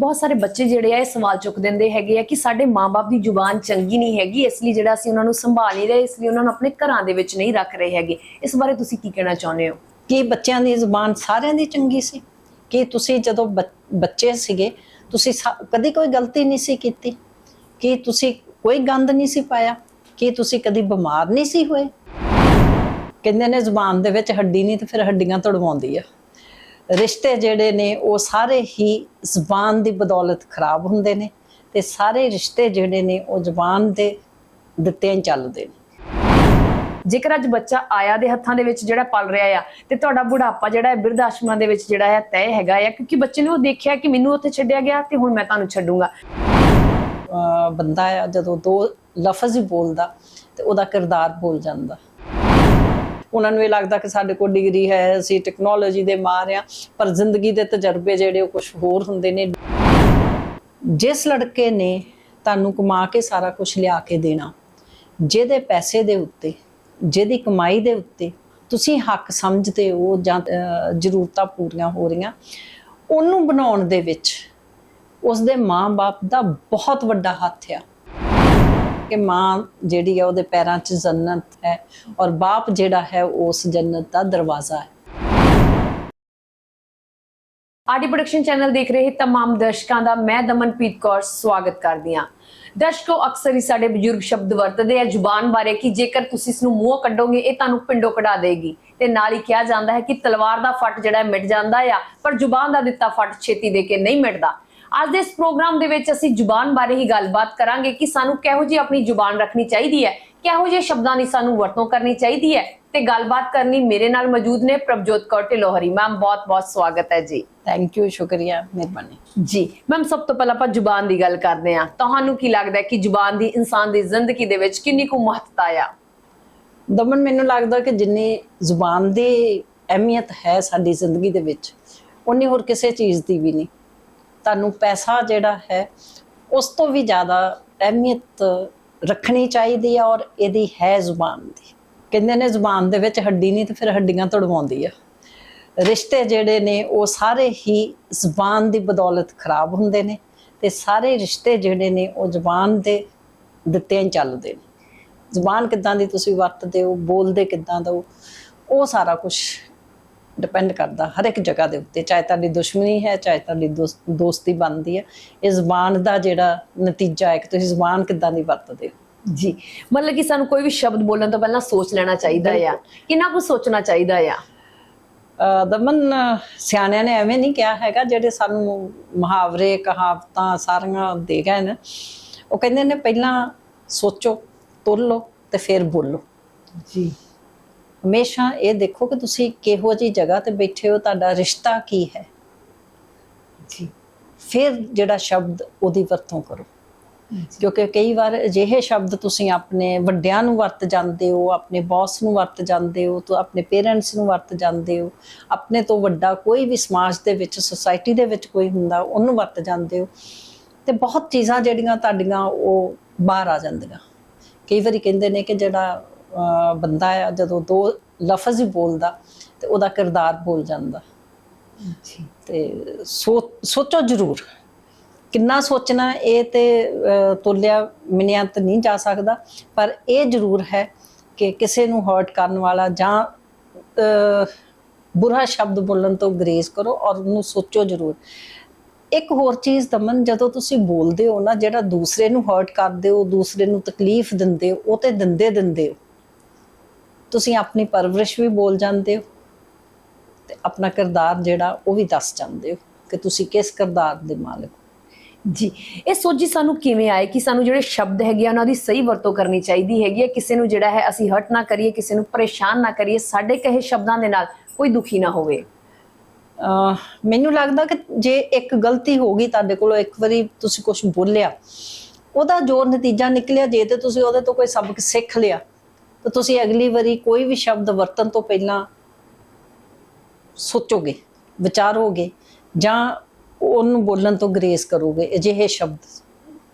ਬਹੁਤ ਸਾਰੇ ਬੱਚੇ ਜਿਹੜੇ ਆ ਇਹ ਸਵਾਲ ਚੁੱਕ ਦਿੰਦੇ ਹੈਗੇ ਆ ਕਿ ਸਾਡੇ ਮਾਪੇ ਦੀ ਜ਼ੁਬਾਨ ਚੰਗੀ ਨਹੀਂ ਹੈਗੀ, ਇਸ ਲਈ ਜਿਹੜਾ ਅਸੀਂ ਉਹਨਾਂ ਨੂੰ ਸੰਭਾਲ ਨਹੀਂ ਰਹੇ, ਇਸ ਲਈ ਉਹਨਾਂ ਨੂੰ ਆਪਣੇ ਘਰਾਂ ਦੇ ਵਿੱਚ ਨਹੀਂ ਰੱਖ ਰਹੇ ਹੈਗੇ। ਇਸ ਬਾਰੇ ਤੁਸੀਂ ਕੀ ਕਹਿਣਾ ਚਾਹੁੰਦੇ ਹੋ? ਕਿ ਬੱਚਿਆਂ ਦੀ ਜ਼ੁਬਾਨ ਸਾਰਿਆਂ ਦੀ ਚੰਗੀ ਸੀ? ਕਿ ਤੁਸੀਂ ਜਦੋਂ ਬੱਚ- ਬੱਚੇ ਸੀਗੇ, ਤੁਸੀਂ ਸਾ- ਕਦੀ ਕੋਈ ਗਲਤੀ ਨਹੀਂ ਸੀ ਕੀਤੀ? ਕਿ ਤੁਸੀਂ ਕੋਈ ਗੰਦ ਨਹੀਂ ਸੀ ਪਾਇਆ? ਕਿ ਤੁਸੀਂ ਕਦੀ ਬਿਮਾਰ ਨਹੀਂ ਸੀ ਹੋਏ? ਕਹਿੰਦੇ ਨੇ ਜ਼ੁਬਾਨ ਦੇ ਵਿੱਚ ਹੱਡੀ ਨਹੀਂ ਤੇ ਫਿਰ ਹੱਡੀਆਂ ਤੜਵਾਉਂਦੀ ਆ। ਰਿਸ਼ਤੇ ਜਿਹੜੇ ਨੇ, ਉਹ ਸਾਰੇ ਹੀ ਜ਼ਬਾਨ ਦੀ ਬਦੌਲਤ ਖਰਾਬ ਹੁੰਦੇ ਨੇ ਤੇ ਸਾਰੇ ਰਿਸ਼ਤੇ ਜਿਹੜੇ ਨੇ, ਉਹ ਜ਼ਬਾਨ ਦੇ ਦਿੱਤੇ ਚੱਲਦੇ ਨੇ। ਜੇਕਰ ਅੱਜ ਬੱਚਾ ਆਇਆ ਦੇ ਹੱਥਾਂ ਦੇ ਵਿੱਚ ਜਿਹੜਾ ਪਲ ਰਿਹਾ ਆ ਤੇ ਤੁਹਾਡਾ ਬੁਢਾਪਾ ਜਿਹੜਾ ਹੈ, ਬਿਰਧ ਆਸ਼ਰਮਾਂ ਦੇ ਵਿੱਚ ਜਿਹੜਾ ਹੈ, ਤੈਅ ਹੈਗਾ ਆ, ਕਿਉਂਕਿ ਬੱਚੇ ਨੇ ਉਹ ਦੇਖਿਆ ਕਿ ਮੈਨੂੰ ਉੱਥੇ ਛੱਡਿਆ ਗਿਆ ਤੇ ਹੁਣ ਮੈਂ ਤੁਹਾਨੂੰ ਛੱਡੂੰਗਾ। ਅਹ ਬੰਦਾ ਆ ਜਦੋਂ ਦੋ ਲਫ਼ਜ਼ ਹੀ ਬੋਲਦਾ ਤੇ ਉਹਦਾ ਕਿਰਦਾਰ ਬੋਲ ਜਾਂਦਾ। ਉਹਨਾਂ ਨੂੰ ਇਹ ਲੱਗਦਾ ਕਿ ਸਾਡੇ ਕੋਲ ਡਿਗਰੀ ਹੈ, ਅਸੀਂ ਟੈਕਨੋਲੋਜੀ ਦੇ ਮਾਰ ਆ ਪਰ ਜ਼ਿੰਦਗੀ ਦੇ ਤਜਰਬੇ ਜਿਹੜੇ ਉਹ ਕੁਝ ਹੋਰ ਹੁੰਦੇ ਨੇ। ਜਿਸ ਲੜਕੇ ਨੇ ਤੁਹਾਨੂੰ ਕਮਾ ਕੇ ਸਾਰਾ ਕੁਝ ਲਿਆ ਕੇ ਦੇਣਾ, ਜਿਹਦੇ ਪੈਸੇ ਦੇ ਉੱਤੇ, ਜਿਹਦੀ ਕਮਾਈ ਦੇ ਉੱਤੇ ਤੁਸੀਂ ਹੱਕ ਸਮਝਦੇ ਹੋ ਜਾਂ ਜ਼ਰੂਰਤਾਂ ਪੂਰੀਆਂ ਹੋ ਰਹੀਆਂ, ਉਹਨੂੰ ਬਣਾਉਣ ਦੇ ਵਿੱਚ ਉਸ ਦੇ ਮਾਂ-ਬਾਪ ਦਾ ਬਹੁਤ ਵੱਡਾ ਹੱਥ ਆ। ਕਿ ਮਾਂ ਜਿਹੜੀ ਆ ਉਹਦੇ ਪੈਰਾਂ 'ਚ ਜੰਨਤ ਹੈ ਔਰ ਬਾਪ ਜਿਹੜਾ ਹੈ ਉਹ ਉਸ ਜੰਨਤ ਦਾ ਦਰਵਾਜ਼ਾ ਹੈ ਆਰਡੀ ਪ੍ਰੋਡਕਸ਼ਨ ਚੈਨਲ ਦੇਖ ਰਹੇ तमाम ਦਰਸ਼ਕਾਂ ਦਾ ਮੈਂ ਦਮਨਪ੍ਰੀਤ ਕੌਰ ਸਵਾਗਤ ਕਰਦੀ ਹਾਂ ਦਰਸ਼ਕੋ ਅਕਸਰ ਹੀ ਸਾਡੇ ਬਜ਼ੁਰਗ ਸ਼ਬਦ ਵਰਤਦੇ ਆ ਜ਼ੁਬਾਨ ਬਾਰੇ ਕਿ ਜੇਕਰ ਤੁਸੀਂ ਇਸ ਨੂੰ ਮੂੰਹੋਂ ਕੱਢੋਗੇ ਇਹ ਤੁਹਾਨੂੰ ਪਿੰਡੋਂ ਕਢਾ ਦੇਗੀ ਤੇ ਨਾਲ ਹੀ ਕਿਹਾ ਜਾਂਦਾ ਹੈ ਕਿ ਤਲਵਾਰ ਦਾ ਫੱਟ ਜਿਹੜਾ ਹੈ ਮਿਟ ਜਾਂਦਾ ਆ ਪਰ ਜ਼ੁਬਾਨ ਦਾ ਦਿੱਤਾ ਫੱਟ ਛੇਤੀ ਦੇ ਕੇ ਨਹੀਂ ਮਿਟਦਾ ਅੱਜ ਦੇ ਇਸ ਪ੍ਰੋਗਰਾਮ ਦੇ ਵਿੱਚ ਅਸੀਂ ਜ਼ੁਬਾਨ ਬਾਰੇ ਹੀ ਗੱਲਬਾਤ ਕਰਾਂਗੇ ਕਿ ਸਾਨੂੰ ਕਿਹੋ ਜਿਹੀ ਆਪਣੀ ਜ਼ੁਬਾਨ ਰੱਖਣੀ ਚਾਹੀਦੀ ਹੈ ਕਿਹੋ ਜਿਹੇ ਸ਼ਬਦਾਂ ਦੀ ਸਾਨੂੰ ਵਰਤੋਂ ਕਰਨੀ ਚਾਹੀਦੀ ਹੈ ਤੇ ਗੱਲਬਾਤ ਕਰਨੀ ਮੇਰੇ ਨਾਲ ਮੌਜੂਦ ਨੇ ਪ੍ਰਭਜੋਤ ਕੌਰ ਢਿਲੋਹਰੀ। ਮੈਮ ਬਹੁਤ ਬਹੁਤ ਸਵਾਗਤ ਹੈ ਜੀ। ਥੈਂਕ ਯੂ ਸ਼ੁਕਰੀਆ ਮਿਹਰਬਾਨੀ। ਜੀ ਮੈਮ ਸਭ ਤੋਂ ਪਹਿਲਾਂ ਆਪਾਂ ਜ਼ੁਬਾਨ ਦੀ ਗੱਲ ਕਰਦੇ ਹਾਂ। ਤੁਹਾਨੂੰ ਕੀ ਲੱਗਦਾ ਹੈ ਕਿ ਜ਼ੁਬਾਨ ਦੀ ਇਨਸਾਨ ਦੀ ਜ਼ਿੰਦਗੀ ਦੇ ਵਿੱਚ ਕਿੰਨੀ ਕੁ ਮਹੱਤਤਾ ਆ? ਦਮਨ ਮੈਨੂੰ ਲੱਗਦਾ ਕਿ ਜਿੰਨੀ ਜ਼ੁਬਾਨ ਦੀ ਅਹਿਮੀਅਤ ਹੈ ਸਾਡੀ ਜ਼ਿੰਦਗੀ ਦੇ ਵਿੱਚ ਉਨੀ ਹੋਰ ਕਿਸੇ ਚੀਜ਼ ਦੀ ਵੀ ਨਹੀਂ। ਤੁਹਾਨੂੰ ਪੈਸਾ ਜਿਹੜਾ ਹੈ, ਉਸ ਤੋਂ ਵੀ ਜ਼ਿਆਦਾ ਅਹਿਮੀਅਤ ਰੱਖਣੀ ਚਾਹੀਦੀ ਆ ਔਰ ਇਹਦੀ ਹੈ ਜ਼ੁਬਾਨ ਦੀ। ਕਹਿੰਦੇ ਨੇ ਜ਼ੁਬਾਨ ਦੇ ਵਿੱਚ ਹੱਡੀ ਨਹੀਂ ਤੇ ਫਿਰ ਹੱਡੀਆਂ ਤੜਵਾਉਂਦੀ ਆ। ਰਿਸ਼ਤੇ ਜਿਹੜੇ ਨੇ, ਉਹ ਸਾਰੇ ਹੀ ਜ਼ੁਬਾਨ ਦੀ ਬਦੌਲਤ ਖਰਾਬ ਹੁੰਦੇ ਨੇ ਤੇ ਸਾਰੇ ਰਿਸ਼ਤੇ ਜਿਹੜੇ ਨੇ, ਉਹ ਜ਼ੁਬਾਨ ਦੇ ਦਿੱਤੇ ਹੀ ਚੱਲਦੇ ਨੇ। ਜ਼ੁਬਾਨ ਕਿੱਦਾਂ ਦੀ ਤੁਸੀਂ ਵਰਤਦੇ ਹੋ, ਬੋਲਦੇ ਕਿੱਦਾਂ ਦਾ, ਉਹ ਸਾਰਾ ਕੁਝ ਡਿਪੈਂਡ ਕਰਦਾ ਹਰ ਇੱਕ ਜਗ੍ਹਾ ਦੇ ਉੱਤੇ ਚਾਹੇ ਤੁਹਾਡੀ ਦੁਸ਼ਮਣੀ ਹੈ ਚਾਹੇ ਤੁਹਾਡੀ ਦੋਸ- ਦੋਸਤੀ ਬਣਦੀ ਹੈ ਇਹ ਜ਼ੁਬਾਨ ਦਾ ਜਿਹੜਾ ਨਤੀਜਾ ਹੈ ਕਿ ਤੁਸੀਂ ਜ਼ੁਬਾਨ ਕਿੱਦਾਂ ਦੀ ਵਰਤਦੇ ਹੋ? ਜੀ ਮਤਲਬ ਕਿ ਸਾਨੂੰ ਕੋਈ ਵੀ ਸ਼ਬਦ ਬੋਲਣ ਤੋਂ ਪਹਿਲਾਂ ਸੋਚ ਲੈਣਾ ਚਾਹੀਦਾ ਆ। ਕਿੰਨਾ ਕੁ ਸੋਚਣਾ ਚਾਹੀਦਾ ਆ? ਦਮਨ ਸਿਆਣਿਆਂ ਨੇ ਐਵੇਂ ਨਹੀਂ ਕਿਹਾ ਹੈਗਾ ਜਿਹੜੇ ਸਾਨੂੰ ਮੁਹਾਵਰੇ ਕਹਾਵਤਾਂ ਸਾਰੀਆਂ ਦੇ ਗਏ ਨੇ ਉਹ ਕਹਿੰਦੇ ਨੇ ਪਹਿਲਾਂ ਸੋਚੋ ਤੁਰ ਲਓ ਤੇ ਫਿਰ ਬੋਲੋ। ਜੀ। ਹਮੇਸ਼ਾ ਇਹ ਦੇਖੋ ਕਿ ਤੁਸੀਂ ਕਿਹੋ ਜੀ ਜਗ੍ਹਾ ਤੇ ਬੈਠੇ ਹੋ ਤੁਹਾਡਾ ਰਿਸ਼ਤਾ ਕੀ ਹੈ? ਜੀ। ਫਿਰ ਜਿਹੜਾ ਸ਼ਬਦ ਉਹਦੀ ਵਰਤੋਂ ਕਰੋ। ਕਿਉਂਕਿ ਕਈ ਵਾਰ ਅਜਿਹੇ ਸ਼ਬਦ ਤੁਸੀਂ ਆਪਣੇ ਵੱਡਿਆਂ ਨੂੰ ਵਰਤ ਜਾਂਦੇ ਹੋ ਆਪਣੇ ਬੌਸ ਨੂੰ ਵਰਤ ਜਾਂਦੇ ਹੋ ਤੋਂ ਆਪਣੇ ਪੇਰੈਂਟਸ ਨੂੰ ਵਰਤ ਜਾਂਦੇ ਹੋ ਆਪਣੇ ਤੋਂ ਵੱਡਾ ਕੋਈ ਵੀ ਸਮਾਜ ਦੇ ਵਿੱਚ ਸੁਸਾਇਟੀ ਦੇ ਵਿੱਚ ਕੋਈ ਹੁੰਦਾ ਉਹਨੂੰ ਵਰਤ ਜਾਂਦੇ ਹੋ। ਤੇ ਬਹੁਤ ਚੀਜ਼ਾਂ ਜਿਹੜੀਆਂ ਤੁਹਾਡੀਆਂ ਉਹ ਬਾਹਰ ਆ ਜਾਂਦੀਆਂ। ਕਈ ਵਾਰੀ ਕਹਿੰਦੇ ਨੇ ਕਿ ਜਿਹੜਾ ਬੰਦਾ ਆ ਜਦੋਂ ਦੋ ਲਫ਼ਜ਼ ਹੀ ਬੋਲਦਾ ਤੇ ਉਹਦਾ ਕਿਰਦਾਰ ਬੋਲ ਜਾਂਦਾ। ਜੀ। ਤੇ ਸੋਚੋ ਜ਼ਰੂਰ ਕਿੰਨਾ ਸੋਚਣਾ ਇਹ ਤੇ ਤੋਲਿਆ ਮਿਣਿਆ ਤਾਂ ਨਹੀਂ ਜਾ ਸਕਦਾ ਪਰ ਇਹ ਜ਼ਰੂਰ ਹੈ ਕਿ ਕਿਸੇ ਨੂੰ ਹਰਟ ਕਰਨ ਵਾਲਾ ਜਾਂ ਬੁਰਾ ਸ਼ਬਦ ਬੋਲਣ ਤੋਂ ਗਰੇਜ਼ ਕਰੋ ਔਰ ਉਹਨੂੰ ਸੋਚੋ ਜ਼ਰੂਰ। ਇੱਕ ਹੋਰ ਚੀਜ਼ ਦਮਨ ਜਦੋਂ ਤੁਸੀਂ ਬੋਲਦੇ ਹੋ ਨਾ ਜਿਹੜਾ ਦੂਸਰੇ ਨੂੰ ਹਰਟ ਕਰਦੇ ਹੋ ਦੂਸਰੇ ਨੂੰ ਤਕਲੀਫ ਦਿੰਦੇ ਹੋ ਉਹ ਤੇ ਦਿੰਦੇ ਦਿੰਦੇ ਹੋ। ਤੁਸੀਂ ਆਪਣੀ ਪਰਵਰਿਸ਼ ਵੀ ਬੋਲ ਜਾਂਦੇ ਹੋ ਤੇ ਆਪਣਾ ਕਿਰਦਾਰ ਜਿਹੜਾ ਉਹ ਵੀ ਦੱਸ ਜਾਂਦੇ ਹੋ ਕਿ ਤੁਸੀਂ ਕਿਸ ਕਿਰਦਾਰ ਦੇ ਮਾਲਕ ਹੋ। ਜੀ, ਇਹ ਸੋਝੀ ਸਾਨੂੰ ਕਿਵੇਂ ਆਏ ਕਿ ਸਾਨੂੰ ਜਿਹੜੇ ਸ਼ਬਦ ਹੈਗੇ ਆ, ਉਹਨਾਂ ਦੀ ਸਹੀ ਵਰਤੋਂ ਕਰਨੀ ਚਾਹੀਦੀ ਹੈਗੀ ਹੈ। ਕਿਸੇ ਨੂੰ ਜਿਹੜਾ ਹੈ ਅਸੀਂ ਹਰਟ ਨਾ ਕਰੀਏ, ਕਿਸੇ ਨੂੰ ਪਰੇਸ਼ਾਨ ਨਾ ਕਰੀਏ, ਸਾਡੇ ਕਹੇ ਸ਼ਬਦਾਂ ਦੇ ਨਾਲ ਕੋਈ ਦੁਖੀ ਨਾ ਹੋਵੇ। ਅਹ ਮੈਨੂੰ ਲੱਗਦਾ ਕਿ ਜੇ ਇੱਕ ਗਲਤੀ ਹੋ ਗਈ ਤੁਹਾਡੇ ਕੋਲੋਂ, ਇੱਕ ਵਾਰੀ ਤੁਸੀਂ ਕੁਝ ਬੋਲਿਆ, ਉਹਦਾ ਜੋ ਨਤੀਜਾ ਨਿਕਲਿਆ। ਜੇ ਤੇ ਤੁਸੀਂ ਉਹਦੇ ਤੋਂ ਕੋਈ ਸਬਕ ਸਿੱਖ ਲਿਆ ਤਾਂ ਤੁਸੀਂ ਅਗਲੀ ਵਾਰੀ ਕੋਈ ਵੀ ਸ਼ਬਦ ਵਰਤਣ ਤੋਂ ਪਹਿਲਾਂ ਸੋਚੋਗੇ ਵਿਚਾਰੋਗੇ ਜਾਂ ਉਹਨੂੰ ਬੋਲਣ ਤੋਂ ਗਰੇਸ ਕਰੋਗੇ ਅਜਿਹੇ ਸ਼ਬਦ।